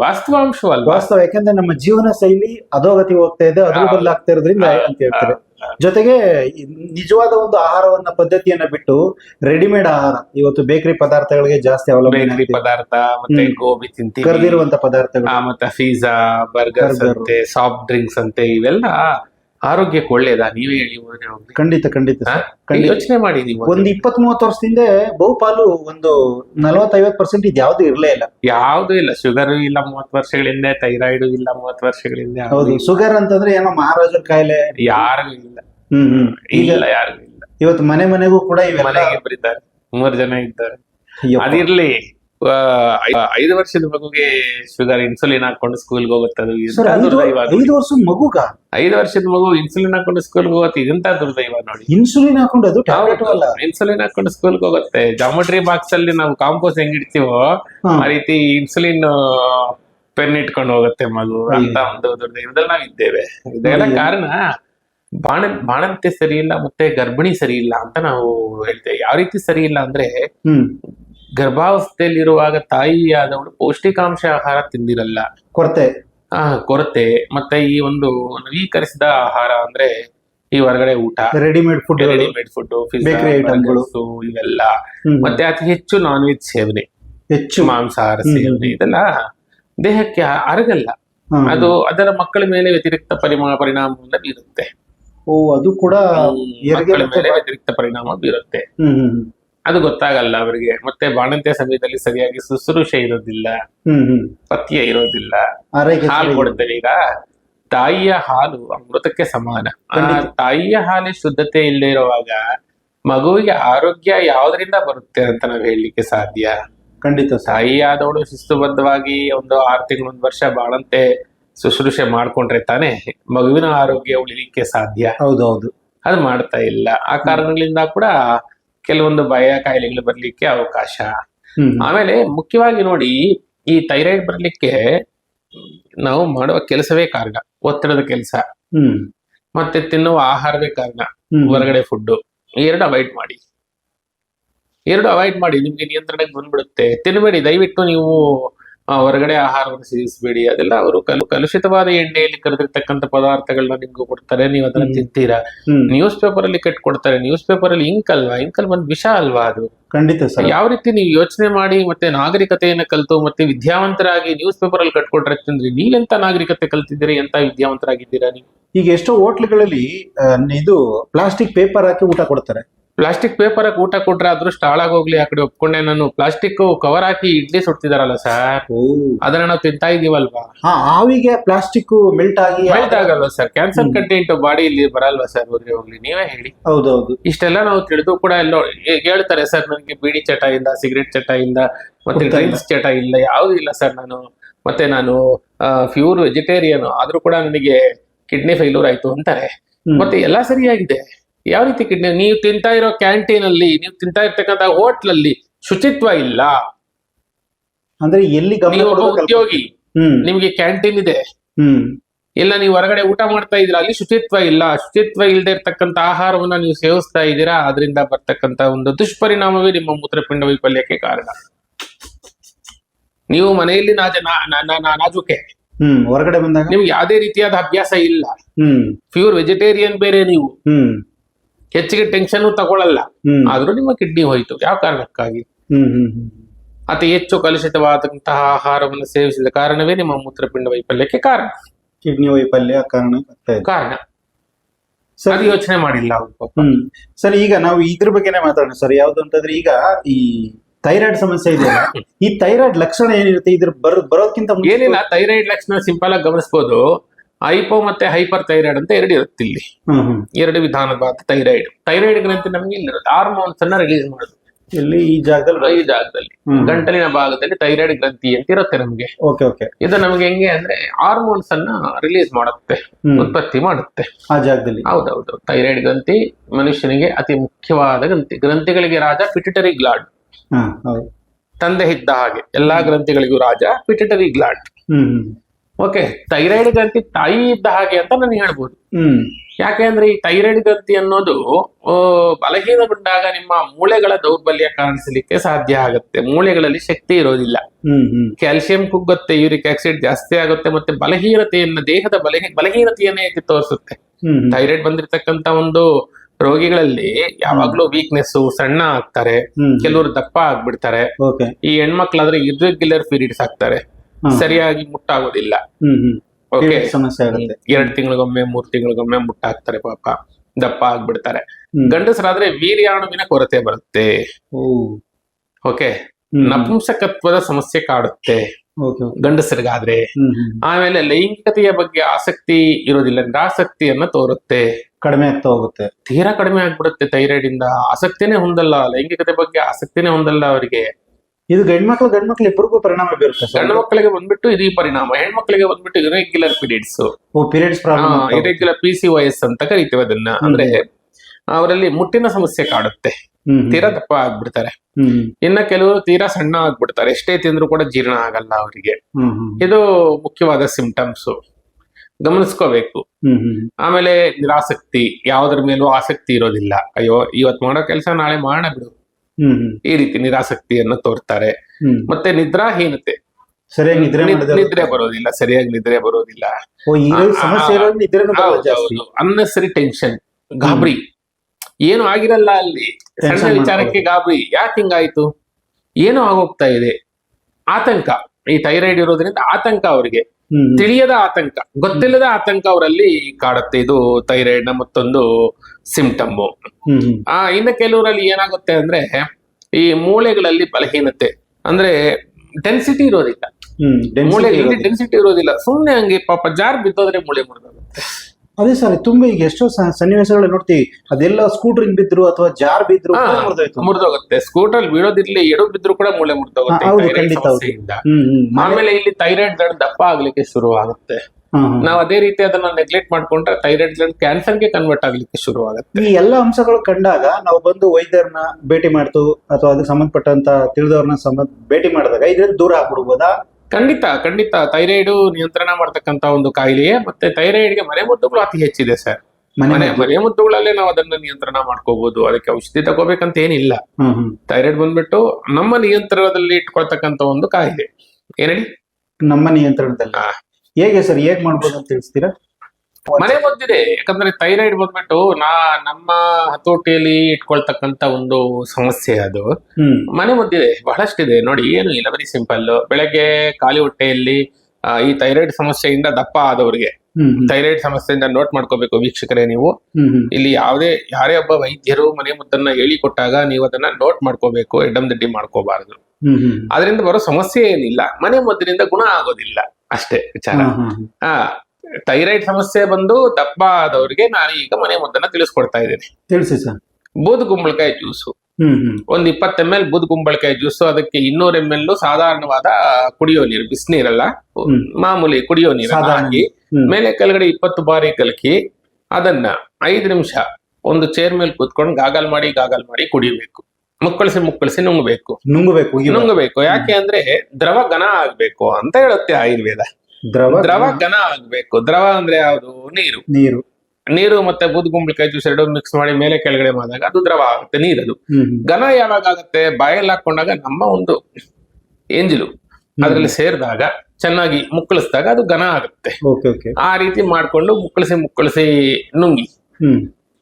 ವಾಸ್ತವಾಂಶವಲ್ಲ ವಾಸ್ತವ ಯಾಕಂದ್ರೆ ನಮ್ಮ ಜೀವನ ಶೈಲಿ ಅಧೋಗತಿ ಹೋಗ್ತಾ ಇದೆ ಅದ್ರ. ಬದಲಾಗ್ತಾ ಇರೋದ್ರಿಂದ ಅಂತ ಹೇಳ್ತಾರೆ. ಜೊತೆಗೆ ನಿಜವಾದ ಒಂದು ಆಹಾರವನ್ನ ಪದ್ಧತಿಯನ್ನ ಬಿಟ್ಟು ರೆಡಿಮೇಡ್ ಆಹಾರ. ಇವತ್ತು ಬೇಕರಿ ಪದಾರ್ಥಗಳಿಗೆ ಜಾಸ್ತಿ ಅವಲಂಬನೆ ಪದಾರ್ಥ ಮತ್ತೆ ಗೋಬಿ ತಿಂತೀವಿ. ಕರ್ದಿರುವಂತ ಪದಾರ್ಥಗಳು. ಆ, ಮತ್ತೆ ಪಿಜ್ಜಾ ಬರ್ಗರ್ಸ್. ಅಂತೆ ಸಾಫ್ಟ್ ಡ್ರಿಂಕ್ಸ್ ಅಂತೆ ಇವೆಲ್ಲ ಆರೋಗ್ಯಕ್ಕೆ ಒಳ್ಳೇದಾ? ನೀವೇ ಹೇಳಿ ಖಂಡಿತ ಖಂಡಿತ ಯೋಚನೆ ಮಾಡಿ ನೀವು ಒಂದು ಇಪ್ಪತ್ ಮೂವತ್ತು ವರ್ಷದಿಂದ ಬಹುಪಾಲು ಒಂದು ನಲವತ್ತೈವತ್ ಪರ್ಸೆಂಟ್ ಇದು ಯಾವ್ದು ಇರ್ಲೇ ಇಲ್ಲ. ಯಾವ್ದು ಇಲ್ಲ. ಶುಗರ್ ಇಲ್ಲ ಮೂವತ್ ವರ್ಷಗಳಿಂದ ಥೈರಾಯ್ಡ್ ಇಲ್ಲ ಮೂವತ್ ವರ್ಷಗಳಿಂದ. ಹೌದು. ಶುಗರ್ ಅಂತಂದ್ರೆ ಏನೋ ಮಹಾರಾಜರ ಕಾಯಿಲೆ. ಯಾರಿಗೂ ಇಲ್ಲ. ಹ್ಮ್ ಇಲ್ಲ ಯಾರಿಗೂ ಇಲ್ಲ. ಇವತ್ತು ಮನೆ ಮನೆಗೂ ಕೂಡ ಮನೆಗೆ ಇಬ್ರು ಇದ್ದಾರೆ ಮೂರ್ ಜನ ಇದ್ದಾರೆ. ಅದಿರ್ಲಿ ಐದು ವರ್ಷದ ಮಗುಗೆ ಶುಗರ್ ಇನ್ಸುಲಿನ್ ಹಾಕೊಂಡು ಸ್ಕೂಲ್ಗೆ ಹೋಗುತ್ತೆ ಅದು. ಐದು ದುರ್ದೈವ ಅದು. ಐದು ವರ್ಷ ಮಗುಗ? ಐದು ವರ್ಷದ ಮಗು ಇನ್ಸುಲಿನ್ ಹಾಕೊಂಡು ಸ್ಕೂಲ್ಗೆ ಹೋಗುತ್ತೆ ಇದಂತ ದುರ್ದೈವ ನೋಡಿ. ಇನ್ಸುಲಿನ್ ಹಾಕೊಂಡು ಅದು ಟ್ಯಾಬ್ಲೆಟ್ ಅಲ್ಲ? ಇನ್ಸುಲಿನ್ ಹಾಕೊಂಡು ಸ್ಕೂಲ್ಗೆ ಹೋಗುತ್ತೆ. ಜಾಮೆಟ್ರಿ ಬಾಕ್ಸ್ ಅಲ್ಲಿ ನಾವು ಕಾಂಪೋಸ್ ಹೆಂಗ್ ಇಡ್ತೀವೋ ಆ ರೀತಿ ಇನ್ಸುಲಿನ್ ಪೆನ್ ಇಟ್ಕೊಂಡು ಹೋಗುತ್ತೆ ಮಗು. ಅಂತ ಒಂದು ದುರ್ದೈವದಲ್ಲಿ ನಾವು ಇದ್ದೇವೆ ಇದೆಲ್ಲ ಕಾರಣ ಬಾಣ ಬಾಣಂತೆ ಸರಿ ಇಲ್ಲ ಮತ್ತೆ ಗರ್ಭಿಣಿ ಸರಿ ಇಲ್ಲ ಅಂತ ನಾವು ಹೇಳ್ತೇವೆ. ಯಾವ ರೀತಿ ಸರಿ ಇಲ್ಲ ಅಂದ್ರೆ ಗರ್ಭಾವಸ್ಥೆಯಲ್ಲಿರುವಾಗ ತಾಯಿಯಾದವಳು ಪೌಷ್ಟಿಕಾಂಶ ಆಹಾರ ತಿಂದಿರಲ್ಲ. ಕೊರತೆ. ಆ ಕೊರತೆ. ಮತ್ತೆ ಈ ಒಂದು ನವೀಕರಿಸಿದ ಆಹಾರ ಅಂದ್ರೆ ಈ ಹೊರಗಡೆ ಊಟ ರೆಡಿಮೇಡ್ ಫುಡ್ ರೆಡಿಮೇಡ್ ಫುಡ್. ಇವೆಲ್ಲ. ಮತ್ತೆ ಅತಿ ಹೆಚ್ಚು ನಾನ್ ವೆಜ್ ಸೇವನೆ. ಹೆಚ್ಚು. ಮಾಂಸಾಹಾರ ಸೇವನೆ. ಇದೆಲ್ಲ ದೇಹಕ್ಕೆ ಅರಗಲ್ಲ. ಅದು ಅದರ ಮಕ್ಕಳ ಮೇಲೆ ವ್ಯತಿರಿಕ್ತ ಪರಿಮಾ ಪರಿಣಾಮದಿಂದ ಬೀರುತ್ತೆ. ಓ ಅದು ಕೂಡ ಹೆರಿಗೆ ಮಕ್ಕಳ ಮೇಲೆ ವ್ಯತಿರಿಕ್ತ ಪರಿಣಾಮ ಬೀರುತ್ತೆ. ಅದು ಗೊತ್ತಾಗಲ್ಲ ಅವರಿಗೆ. ಮತ್ತೆ ಬಾಣಂತಿಯ ಸಮಯದಲ್ಲಿ ಸರಿಯಾಗಿ ಶುಶ್ರೂಷೆ ಇರೋದಿಲ್ಲ. ಪಥ್ಯ ಇರೋದಿಲ್ಲ. ಹಾಲು ಕೊಡ್ತೇವೆ ಈಗ. ತಾಯಿಯ ಹಾಲು ಅಮೃತಕ್ಕೆ ಸಮಾನ. ಆ ತಾಯಿಯ ಹಾಲಿ ಶುದ್ಧತೆ ಇಲ್ಲದೆ ಇರುವಾಗ ಮಗುವಿಗೆ ಆರೋಗ್ಯ ಯಾವ್ದರಿಂದ ಬರುತ್ತೆ ಅಂತ ನಾವ್ ಹೇಳಲಿಕ್ಕೆ ಸಾಧ್ಯ? ಖಂಡಿತ ತಾಯಿಯಾದವಳು ತಾಯಿ ಆದವಳು ಶಿಸ್ತುಬದ್ಧವಾಗಿ ಒಂದು ಆರು ತಿಂಗಳು ಒಂದು ವರ್ಷ ಬಾಳಂತೆ ಶುಶ್ರೂಷೆ ಮಾಡ್ಕೊಂಡ್ರೆ ತಾನೇ ಮಗುವಿನ ಆರೋಗ್ಯ ಉಳಿಲಿಕ್ಕೆ ಸಾಧ್ಯ. ಹೌದು ಹೌದು ಅದು ಮಾಡ್ತಾ ಇಲ್ಲ. ಆ ಕಾರಣಗಳಿಂದ ಕೂಡ ಕೆಲವೊಂದು ಭಯ ಕಾಯಿಲೆಗಳು ಬರ್ಲಿಕ್ಕೆ ಅವಕಾಶ. ಆಮೇಲೆ ಮುಖ್ಯವಾಗಿ ನೋಡಿ ಈ ಥೈರಾಯ್ಡ್ ಬರ್ಲಿಕ್ಕೆ ನಾವು ಮಾಡುವ ಕೆಲಸವೇ ಕಾರಣ. ಒತ್ತಡದ ಕೆಲಸ. ಹ್ಮ್. ಮತ್ತೆ ತಿನ್ನುವ ಆಹಾರವೇ ಕಾರಣ. ಹೊರಗಡೆ ಫುಡ್ ಎರಡು ಅವಾಯ್ಡ್ ಮಾಡಿ. ಎರಡು ಅವಾಯ್ಡ್ ಮಾಡಿ ನಿಮ್ಗೆ ನಿಯಂತ್ರಣಕ್ಕೆ ಬಂದ್ಬಿಡುತ್ತೆ. ತಿನ್ನಬೇಡಿ ದಯವಿಟ್ಟು ನೀವು ಹೊರಗಡೆ ಆಹಾರವನ್ನು ಸೇವಿಸಬೇಡಿ ಅದೆಲ್ಲ ಅವರು ಕಲು ಕಲುಷಿತವಾದ ಎಣ್ಣೆಯಲ್ಲಿ ಕರೆದಿರ್ತಕ್ಕಂಥ ಪದಾರ್ಥಗಳನ್ನ ನಿಮ್ಗೆ ಕೊಡ್ತಾರೆ ನೀವು ಅದನ್ನ ತಿಂತೀರಾ? ನ್ಯೂಸ್ ಪೇಪರ್ ಅಲ್ಲಿ ಕಟ್ ಕೊಡ್ತಾರೆ ನ್ಯೂಸ್ ಪೇಪರ್ ಅಲ್ಲಿ ಇಂಕ್ ಅಲ್ವಾ? ಇಂಕ್ ಅಲ್ಲಿ ಬಂದ್ ವಿಷ ಅಲ್ವಾ ಅದು? ಖಂಡಿತ ಸರ್. ಯಾವ ರೀತಿ ನೀವು ಯೋಚನೆ ಮಾಡಿ ಮತ್ತೆ ನಾಗರಿಕತೆಯನ್ನು ಕಲಿತು ಮತ್ತೆ ವಿದ್ಯಾವಂತರಾಗಿ ನ್ಯೂಸ್ ಪೇಪರ್ ಅಲ್ಲಿ ಕಟ್ಕೊಟ್ರೆ ಅಂತಂದ್ರೆ ನೀವೆಂತ ನಾಗರಿಕತೆ ಕಲ್ತಿದ್ದೀರಿ ಎಂತ ವಿದ್ಯಾವಂತರಾಗಿದ್ದೀರಾ ನೀವು? ಈಗ ಎಷ್ಟೋ ಹೋಟ್ಲ್ಗಳಲ್ಲಿ ಇದು ಪ್ಲಾಸ್ಟಿಕ್ ಪೇಪರ್ ಹಾಕಿ ಊಟ ಕೊಡ್ತಾರೆ. ಪ್ಲಾಸ್ಟಿಕ್ ಪೇಪರ್ ಊಟ ಕೊಟ್ರೆ ಅದೃಷ್ಟ ಹಾಳಾಗೋಗ್ಲಿ ಆ ಕಡೆ ಒಪ್ಕೊಂಡೆ ನಾನು. ಪ್ಲಾಸ್ಟಿಕ್ ಕವರ್ ಹಾಕಿ ಇಡ್ಲಿ ಸುಡ್ತಿದಾರಲ್ಲ ಸರ್? ಅದನ್ನ ನಾವು ತಿಂತಾ ಇದೀವಲ್ವಾ ಹಾ ಆವಿಗೆ ಪ್ಲಾಸ್ಟಿಕ್ ಮೆಲ್ಟ್ ಆಗಿ ಮೆಲ್ಟ್ ಆಗಲ್ವಾ ಸರ್? ಕ್ಯಾನ್ಸರ್. ಕಂಟೆಂಟ್ ಬಾಡಿ ಇಲ್ಲಿ ಬರಲ್ವಾ ಸರ್? ಹೋಗ್ಲಿ ಹೋಗ್ಲಿ ನೀವೇ ಹೇಳಿ. ಹೌದೌದು. ಇಷ್ಟೆಲ್ಲ ನಾವು ತಿಳಿದು ಕೂಡ ಎಲ್ಲ ಹೇಳ್ತಾರೆ ಸರ್ ನನಗೆ ಬೀಡಿ ಚಟ ಇಂದ ಸಿಗರೆಟ್ ಚಟ ಇಂದ ಮತ್ತೆ ಡ್ರೈಸ್ ಡ್ರಿಂಕ್ಸ್ ಚಟ ಇಲ್ಲ ಯಾವ್ದು ಇಲ್ಲ ಸರ್ ನಾನು. ಮತ್ತೆ ನಾನು ಪ್ಯೂರ್ ವೆಜಿಟೇರಿಯನ್ ಆದ್ರೂ ಕೂಡ ನನಗೆ ಕಿಡ್ನಿ ಫೈಲ್ಯೂರ್ ಆಯ್ತು ಅಂತಾರೆ. ಮತ್ತೆ ಎಲ್ಲಾ ಸರಿಯಾಗಿದೆ. ಯಾವ ರೀತಿ ಕಿಡ್ನಿ ನೀವು ತಿಂತಾ ಇರೋ ಕ್ಯಾಂಟೀನ್ ಅಲ್ಲಿ ನೀವು ತಿಂತಾ ಇರ್ತಕ್ಕಂಥ ಹೋಟ್ಲಲ್ಲಿ ಶುಚಿತ್ವ ಇಲ್ಲ. ಅಂದ್ರೆ ಎಲ್ಲಿ ಉದ್ಯೋಗಿ ನಿಮ್ಗೆ ಕ್ಯಾಂಟೀನ್ ಇದೆ. ಹ್ಮ್. ಇಲ್ಲ ನೀವು ಹೊರಗಡೆ ಊಟ ಮಾಡ್ತಾ ಇದ್ದೀರಾ ಅಲ್ಲಿ ಶುಚಿತ್ವ ಇಲ್ಲ. ಶುಚಿತ್ವ ಇಲ್ಲದೆ ಇರ್ತಕ್ಕಂಥ ಆಹಾರವನ್ನ ನೀವು ಸೇವಿಸ್ತಾ ಇದ್ದೀರಾ ಅದರಿಂದ ಬರ್ತಕ್ಕಂಥ ಒಂದು ದುಷ್ಪರಿಣಾಮವೇ ನಿಮ್ಮ ಮೂತ್ರಪಿಂಡ ವೈಫಲ್ಯಕ್ಕೆ ಕಾರಣ. ನೀವು ಮನೆಯಲ್ಲಿ ನಾಜ ನಾ- ನಾ- ನಾ- ನಾ- ಹ್ಮ್ ಹೊರಗಡೆ ಬಂದಾಗ? ನಿಮ್ಗೆ ಯಾವುದೇ ರೀತಿಯಾದ ಅಭ್ಯಾಸ ಇಲ್ಲ. ಹ್ಮ್. ಪ್ಯೂರ್ ವೆಜಿಟೇರಿಯನ್ ಬೇರೆ ನೀವು. ಹ್ಮ್. ಹೆಚ್ಚಿಗೆ ಟೆನ್ಷನ್ ತಗೊಳ್ಳಲ್ಲ ಹ್ಮ್. ಆದ್ರೂ ನಿಮ್ಮ ಕಿಡ್ನಿ ಹೋಯ್ತು. ಯಾವ ಕಾರಣಕ್ಕಾಗಿ? ಹ್ಮ್ ಹ್ಮ್ ಹ್ಮ್. ಅತಿ ಹೆಚ್ಚು ಕಲುಷಿತವಾದಂತಹ ಆಹಾರವನ್ನು ಸೇವಿಸಿದ ಕಾರಣವೇ ನಿಮ್ಮ ಮೂತ್ರಪಿಂಡ ವೈಫಲ್ಯಕ್ಕೆ ಕಾರಣ. ಕಿಡ್ನಿ ವೈಫಲ್ಯ ಕಾರಣ ಕಾರಣ. ಸರ್. ಯೋಚನೆ ಮಾಡಿಲ್ಲ ಸರಿ ಈಗ ನಾವು ಇದ್ರ ಬಗ್ಗೆನೇ ಮಾತಾಡೋಣ. ಸರ್ ಯಾವ್ದು ಅಂತಂದ್ರೆ ಈಗ ಈ ಥೈರಾಯ್ಡ್ ಸಮಸ್ಯೆ ಇದೆ ಈ ಥೈರಾಯ್ಡ್ ಲಕ್ಷಣ ಏನಿರುತ್ತೆ? ಇದ್ರ ಬರ್ ಬರೋದ್ಕಿಂತ ಮುಂಚೆ ಏನಿಲ್ಲ ಥೈರಾಯ್ಡ್ ಲಕ್ಷಣ ಸಿಂಪಲ್ ಆಗಿ ಗಮನಿಸಬಹುದು ಹೈಪೋ ಮತ್ತೆ ಹೈಪರ್ ಥೈರಾಯ್ಡ್ ಅಂತ ಎರಡು ಇರುತ್ತೆ ಇಲ್ಲಿ. ಎರಡು ವಿಧಾನದ ಥೈರಾಯ್ಡ್. ಥೈರಾಯ್ಡ್ ಗ್ರಂಥಿ ನಮಗೆ ಇಲ್ಲಿರುತ್ತೆ ಹಾರ್ಮೋನ್ಸ್ ಅನ್ನ ರಿಲೀಸ್ ಮಾಡೋದು ಇಲ್ಲಿ ಈ ಜಾಗದಲ್ಲಿ ಈ ಜಾಗದಲ್ಲಿ. ಗಂಟಲಿನ ಭಾಗದಲ್ಲಿ ಥೈರಾಯ್ಡ್ ಗ್ರಂಥಿ ಅಂತ ಇರುತ್ತೆ ನಮಗೆ. Okay okay. ಇದು ನಮ್ಗೆ ಹೆಂಗೆ ಅಂದ್ರೆ ಹಾರ್ಮೋನ್ಸ್ ಅನ್ನ ರಿಲೀಸ್ ಮಾಡುತ್ತೆ ಉತ್ಪತ್ತಿ ಮಾಡುತ್ತೆ. ಆ ಜಾಗದಲ್ಲಿ. ಹೌದೌದು. ಥೈರಾಯ್ಡ್ ಗ್ರಂಥಿ ಮನುಷ್ಯನಿಗೆ ಅತಿ ಮುಖ್ಯವಾದ ಗ್ರಂಥಿ. ಗ್ರಂಥಿಗಳಿಗೆ ರಾಜ ಪಿಟಿಟರಿ ಗ್ಲಾಡ್ ತಂದೆ ಇದ್ದ ಹಾಗೆ. ಎಲ್ಲಾ ಗ್ರಂಥಿಗಳಿಗೂ ರಾಜ ಪಿಟಿಟರಿ ಗ್ಲಾಡ್ ಓಕೆ ಥೈರಾಯ್ಡ್ ಗ್ರಂಥಿ ತಾಯಿ ಇದ್ದ ಹಾಗೆ ಅಂತ ನಾನು ಹೇಳ್ಬೋದು. ಹ್ಮ್. ಯಾಕೆ ಅಂದ್ರೆ ಈ ಥೈರಾಯ್ಡ್ ಗ್ರಂಥಿ ಅನ್ನೋದು ಬಲಹೀನಗೊಂಡಾಗ ನಿಮ್ಮ ಮೂಳೆಗಳ ದೌರ್ಬಲ್ಯ ಕಾಣಿಸಲಿಕ್ಕೆ ಸಾಧ್ಯ ಆಗುತ್ತೆ. ಮೂಳೆಗಳಲ್ಲಿ ಶಕ್ತಿ ಇರೋದಿಲ್ಲ. ಕ್ಯಾಲ್ಸಿಯಂ ಕುಗ್ಗುತ್ತೆ ಯೂರಿಕ್ ಆಕ್ಸಿಡ್ ಜಾಸ್ತಿ ಆಗುತ್ತೆ ಮತ್ತೆ ಬಲಹೀನತೆಯನ್ನ ದೇಹದ ಬಲಹೀನ ಬಲಹೀನತೆಯನ್ನೇ ಎತ್ತಿ ತೋರಿಸುತ್ತೆ. ಥೈರಾಯ್ಡ್ ಬಂದಿರತಕ್ಕಂತ ಒಂದು ರೋಗಿಗಳಲ್ಲಿ ಯಾವಾಗ್ಲೂ ವೀಕ್ನೆಸ್ ಸಣ್ಣ ಆಗ್ತಾರೆ. ಕೆಲವರು ದಪ್ಪ ಆಗ್ಬಿಡ್ತಾರೆ. ಈ ಹೆಣ್ಮಕ್ಳಾದ್ರೆ ಇರ್ರೆಗ್ಯುಲರ್ ಪೀರಿಯಡ್ಸ್ ಆಗ್ತಾರೆ. ಸರಿಯಾಗಿ ಮುಟ್ಟಾಗೋದಿಲ್ಲ. ಓಕೆ ಎರಡ್ ತಿಂಗಳಿಗೊಮ್ಮೆ ಮೂರ್ ತಿಂಗಳಿಗೊಮ್ಮೆ ಮುಟ್ಟಾಕ್ತಾರೆ ಪಾಪ. ದಪ್ಪ ಆಗ್ಬಿಡ್ತಾರೆ. ಗಂಡಸರಾದ್ರೆ ವೀರ್ಯಾಣುವಿನ ಕೊರತೆ ಬರುತ್ತೆ. ಓಕೆ ನಪುಂಸಕತ್ವದ ಸಮಸ್ಯೆ ಕಾಡುತ್ತೆ. ಗಂಡಸರಿಗಾದ್ರೆ. ಆಮೇಲೆ ಲೈಂಗಿಕತೆಯ ಬಗ್ಗೆ ಆಸಕ್ತಿ ಇರೋದಿಲ್ಲ. ಆಸಕ್ತಿಯನ್ನ ತೋರುತ್ತೆ. ಕಡಿಮೆ ಆಗ್ತಾ ಹೋಗುತ್ತೆ. ತೀರಾ ಕಡಿಮೆ ಆಗ್ಬಿಡುತ್ತೆ ಥೈರಾಯ್ಡ್ ಇಂದ. ಆಸಕ್ತಿನೇ ಹೊಂದಲ್ಲ. ಲೈಂಗಿಕತೆ ಬಗ್ಗೆ ಆಸಕ್ತಿನೇ ಹೊಂದಲ್ಲ ಅವರಿಗೆ. ಇದು ಗಂಡ್ಮಕ್ಳು ಗಂಡ್ಮಕ್ಳು ಇಬ್ಬರಿಗೂ ಪರಿಣಾಮ ಬೀರುತ್ತೆ ಸರ್. ಗಂಡು ಮಕ್ಕಳಿಗೆ ಬಂದ್ಬಿಟ್ಟು ಇದು ಈ ಪರಿಣಾಮ. ಹೆಣ್ಮಕ್ಳಿಗೆ ಬಂದ್ಬಿಟ್ಟು ಇರೆಗ್ಯುಲರ್ ಪೀರಿಯಡ್ಸ್ ಓ periods problem irregular P C YS ಅಂತ ಕರಿತೀವಿ ಅದನ್ನ. ಅಂದ್ರೆ ಅವರಲ್ಲಿ ಮುಟ್ಟಿನ ಸಮಸ್ಯೆ ಕಾಡುತ್ತೆ. ತೀರಾ ದಪ್ಪ ಆಗ್ಬಿಡ್ತಾರೆ. ಇನ್ನ ಕೆಲವರು ತೀರಾ ಸಣ್ಣ ಆಗ್ಬಿಡ್ತಾರೆ. ಎಷ್ಟೇ ತಿಂದ್ರು ಕೂಡ ಜೀರ್ಣ ಆಗಲ್ಲ ಅವರಿಗೆ. ಇದು ಮುಖ್ಯವಾದ ಸಿಂಟಮ್ಸ್ ಗಮನಿಸ್ಕೋಬೇಕು. ಆಮೇಲೆ ನಿರಾಸಕ್ತಿ. ಯಾವ್ದ್ರ ಮೇಲೂ ಆಸಕ್ತಿ ಇರೋದಿಲ್ಲ. ಅಯ್ಯೋ ಇವತ್ ಮಾಡೋ ಕೆಲಸ ನಾಳೆ ಮಾಡೋಣ ಬಿಡು. ಈ ರೀತಿ ನಿರಾಸಕ್ತಿಯನ್ನ ತೋರ್ತಾರೆ. ಮತ್ತೆ ನಿದ್ರಾಹೀನತೆ. ಸರಿಯಾಗಿ ನಿದ್ರೆ ನಿದ್ರೆ ಬರೋದಿಲ್ಲ ಸರಿಯಾಗಿ ನಿದ್ರೆ ಬರೋದಿಲ್ಲ. ಅನ್ನೆಸರಿ ಟೆನ್ಷನ್ ಗಾಬರಿ. ಏನು ಆಗಿರಲ್ಲ ಅಲ್ಲಿ. ಸಣ್ಣ ವಿಚಾರಕ್ಕೆ ಗಾಬರಿ. ಯಾಕೆ ಹಿಂಗಾಯ್ತು? ಏನು ಆಗೋಗ್ತಾ ಇದೆ. ಆತಂಕ. ಈ ಥೈರಾಯ್ಡ್ ಇರೋದ್ರಿಂದ ಆತಂಕ ಅವರಿಗೆ. ತಿಳಿಯದ ಆತಂಕ. ಗೊತ್ತಿಲ್ಲದ ಆತಂಕ ಅವರಲ್ಲಿ ಕಾಡುತ್ತೆ. ಇದು ಥೈರಾಯ್ಡ್ನ ಮತ್ತೊಂದು ಸಿಂಪ್ಟಮ್. ಹ್ಮ್ ಹ್ಮ್. ಆ ಇನ್ನು ಕೆಲವರಲ್ಲಿ ಏನಾಗುತ್ತೆ ಅಂದ್ರೆ ಈ ಮೂಳೆಗಳಲ್ಲಿ ಬಲಹೀನತೆ. ಅಂದ್ರೆ ಡೆನ್ಸಿಟಿ ಇರೋದಿಲ್ಲ. ಮೂಳೆಗಳಲ್ಲಿ ಡೆನ್ಸಿಟಿ ಇರೋದಿಲ್ಲ. ಸುಮ್ಮನೆ ಹಂಗೆ ಪಾಪ ಜಾರ್ ಬಿದ್ದೋದ್ರೆ ಮೂಳೆ ಮುರಿದೋಗುತ್ತೆ. ಅದೇ ಸರ್ ತುಂಬಾ ಈಗ ಎಷ್ಟೋ ಸನ್ನಿವೇಶಗಳು ನೋಡ್ತೀವಿ ಅದೆಲ್ಲ ಸ್ಕೂಟರ್ ಬಿದ್ರು ಅಥವಾ ಜಾರ್ ಬಿದ್ರು. ಮುರಿದೋಗುತ್ತೆ. ಸ್ಕೂಟರ್ ಬೀಳೋದಿರ್ಲಿ ಎಡು ಬಿದ್ರು ಕೂಡ ಮೂಳೆ ಮುರಿದೋಗುತ್ತೆ. ಆಮೇಲೆ ಇಲ್ಲಿ ಥೈರಾಯ್ಡ್ ದಡ ದಪ್ಪ ಆಗ್ಲಿಕ್ಕೆ ಶುರು ಆಗುತ್ತೆ. ನಾವು ಅದೇ ರೀತಿ ಅದನ್ನ ನೆಗ್ಲೆಕ್ಟ್ ಮಾಡ್ಕೊಂಡ್ರೆ ಥೈರಾಯ್ಡ್ ಗ್ಲಾಂಡ್ ಕ್ಯಾನ್ಸರ್ಗೆ ಕನ್ವರ್ಟ್ ಆಗ್ಲಿಕ್ಕೆ ಶುರು ಆಗುತ್ತೆ ಈ ಎಲ್ಲ ಅಂಶಗಳು ಕಂಡಾಗ ನಾವು ಬಂದು ವೈದ್ಯರನ್ನ ಭೇಟಿ ಮಾಡ್ತು ಅಥವಾ ಅದಕ್ಕೆ ಸಂಬಂಧಪಟ್ಟಂತ ತಿಳಿದವ್ರನ್ನ ಸಂಬಂಧ ಭೇಟಿ ಮಾಡಿದಾಗ ಇದರಿಂದ ದೂರ ಆಗ್ಬಿಡ್ಬೋದಾ? ಖಂಡಿತ ಖಂಡಿತ. ಥೈರಾಯ್ಡ್ ನಿಯಂತ್ರಣ ಮಾಡ್ತಕ್ಕಂತ ಒಂದು ಕಾಯಿಲೆಯೇ ಮತ್ತೆ ಥೈರಾಯ್ಡ್ಗೆ ಮನೆಮದ್ದುಗಳು ಅತಿ ಹೆಚ್ಚಿದೆ ಸರ್. ಮನೆ ಮನೆ ಮುದ್ದುಗಳಲ್ಲೇ ಮನೆಮದ್ದುಗಳಲ್ಲೇ ನಾವು ಅದನ್ನ ನಿಯಂತ್ರಣ ಮಾಡ್ಕೋಬಹುದು ಅದಕ್ಕೆ ಔಷಧಿ ತಗೋಬೇಕಂತ ಏನಿಲ್ಲ. ಥೈರಾಯ್ಡ್ ಬಂದ್ಬಿಟ್ಟು ನಮ್ಮ ನಿಯಂತ್ರಣದಲ್ಲಿ ಇಟ್ಕೊಳ್ತಕ್ಕಂತ ಒಂದು ಕಾಯಿಲೆ. ಏನೇಳಿ ನಮ್ಮ ನಿಯಂತ್ರಣದಲ್ಲಿ. ಹೇಗೆ ಸರ್ ಹೇಗ್ ಮಾಡ್ಬೋದು ಅಂತ ತಿಳಿಸ್ತೀರಾ? ಮನೆ ಬಂದಿದೆ ಯಾಕಂದ್ರೆ ಥೈರಾಯ್ಡ್ ಬಂದ್ಬಿಟ್ಟು ನಾ ನಮ್ಮ ಹತೋಟಿಯಲ್ಲಿ ಇಟ್ಕೊಳ್ತಕ್ಕಂತ ಒಂದು ಸಮಸ್ಯೆ ಅದು. ಮನೆ ಮದ್ದಿದೆ ಬಹಳಷ್ಟಿದೆ. ನೋಡಿ ಏನು ಇಲ್ಲ ಬರೀ ಸಿಂಪಲ್ ಬೆಳಗ್ಗೆ ಖಾಲಿ ಹೊಟ್ಟೆಯಲ್ಲಿ ಈ ಥೈರಾಯ್ಡ್ ಸಮಸ್ಯೆಯಿಂದ ದಪ್ಪ ಆದವರಿಗೆ ಥೈರಾಯ್ಡ್ ಸಮಸ್ಯೆಯಿಂದ ನೋಟ್ ಮಾಡ್ಕೋಬೇಕು ವೀಕ್ಷಕರೇ ನೀವು. ಇಲ್ಲಿ ಯಾವುದೇ ಯಾರೇ ಒಬ್ಬ ವೈದ್ಯರು ಮನೆ ಮುದ್ದನ್ನ ಹೇಳಿಕೊಟ್ಟಾಗ ನೀವು ಅದನ್ನ ನೋಟ್ ಮಾಡ್ಕೋಬೇಕು ಎಡಂದಡ್ಡಿ ಮಾಡ್ಕೋಬಾರದು. ಹ್ಮ್ ಹ್ಮ್. ಅದರಿಂದ ಬರೋ ಸಮಸ್ಯೆ ಏನಿಲ್ಲ. ಮನೆ ಮದ್ದಿನಿಂದ ಗುಣ ಆಗೋದಿಲ್ಲ. ಅಷ್ಟೇ ವಿಚಾರ. ಆ ಥೈರಾಯ್ಡ್ ಸಮಸ್ಯೆ ಬಂದು ದಪ್ಪ ಆದವರಿಗೆ ನಾನು ಈಗ ಮನೆ ಮದ್ದನ್ನ ತಿಳಿಸ್ಕೊಡ್ತಾ ಇದ್ದೀನಿ. ತಿಳಿಸಿ ಸರ್. ಬೂದು ಕುಂಬಳಕಾಯಿ ಜ್ಯೂಸು. ಒಂದ್ ಇಪ್ಪತ್ತು ಎಂ ಎಲ್ ಬೂದು ಕುಂಬಳಕಾಯಿ ಜ್ಯೂಸು ಅದಕ್ಕೆ ಇನ್ನೂರ ಎಂ ಎಲ್ ಸಾಧಾರಣವಾದ ಕುಡಿಯೋ ನೀರು ಬಿಸಿನೀರಲ್ಲ. ಮಾಮೂಲಿ ಕುಡಿಯೋ ನೀರು. ಹಾಕಿ ಮೇಲೆ ಕೆಳಗಡೆ ಇಪ್ಪತ್ತು ಬಾರಿ ಕಲಕಿ ಅದನ್ನ ಐದು ನಿಮಿಷ ಒಂದು ಚೇರ್ ಮೇಲೆ ಕೂತ್ಕೊಂಡು ಗಾಗಲ್ ಮಾಡಿ ಗಾಗಲ್ ಮಾಡಿ ಕುಡಿಬೇಕು. ಮುಕ್ಕಳಿಸಿ ಮುಕ್ಕಳಿಸಿ ನುಂಗಬೇಕು. ನುಂಗಬೇಕು. ನುಂಗಬೇಕು. ಯಾಕೆ ಅಂದ್ರೆ ದ್ರವ ಘನ ಆಗ್ಬೇಕು ಅಂತ ಹೇಳುತ್ತೆ ಆಯುರ್ವೇದ. ದ್ರವ ದ್ರವ ಘನ ಆಗ್ಬೇಕು. ದ್ರವ ಅಂದ್ರೆ ಯಾವುದು? ನೀರು. ನೀರು. ನೀರು ಮತ್ತೆ ಬೂದು ಕುಂಬಳಕಾಯಿ ಜ್ಯೂಸ್ ಎರಡು ಮಿಕ್ಸ್ ಮಾಡಿ ಮೇಲೆ ಕೆಳಗಡೆ ಮಾಡಿದಾಗ ಅದು ದ್ರವ ಆಗುತ್ತೆ ನೀರದು. ಘನ ಯಾವಾಗ ಆಗುತ್ತೆ? ಬಾಯಲ್ಲಿ ಹಾಕೊಂಡಾಗ ನಮ್ಮ ಒಂದು ಎಂಜಿಲು ಅದರಲ್ಲಿ ಸೇರಿದಾಗ ಚೆನ್ನಾಗಿ ಮುಕ್ಕಳಿಸಿದಾಗ ಅದು ಘನ ಆಗುತ್ತೆ. ಆ ರೀತಿ ಮಾಡ್ಕೊಂಡು ಮುಕ್ಕಳಿಸಿ ಮುಕ್ಕಳಿಸಿ ನುಂಗಿ.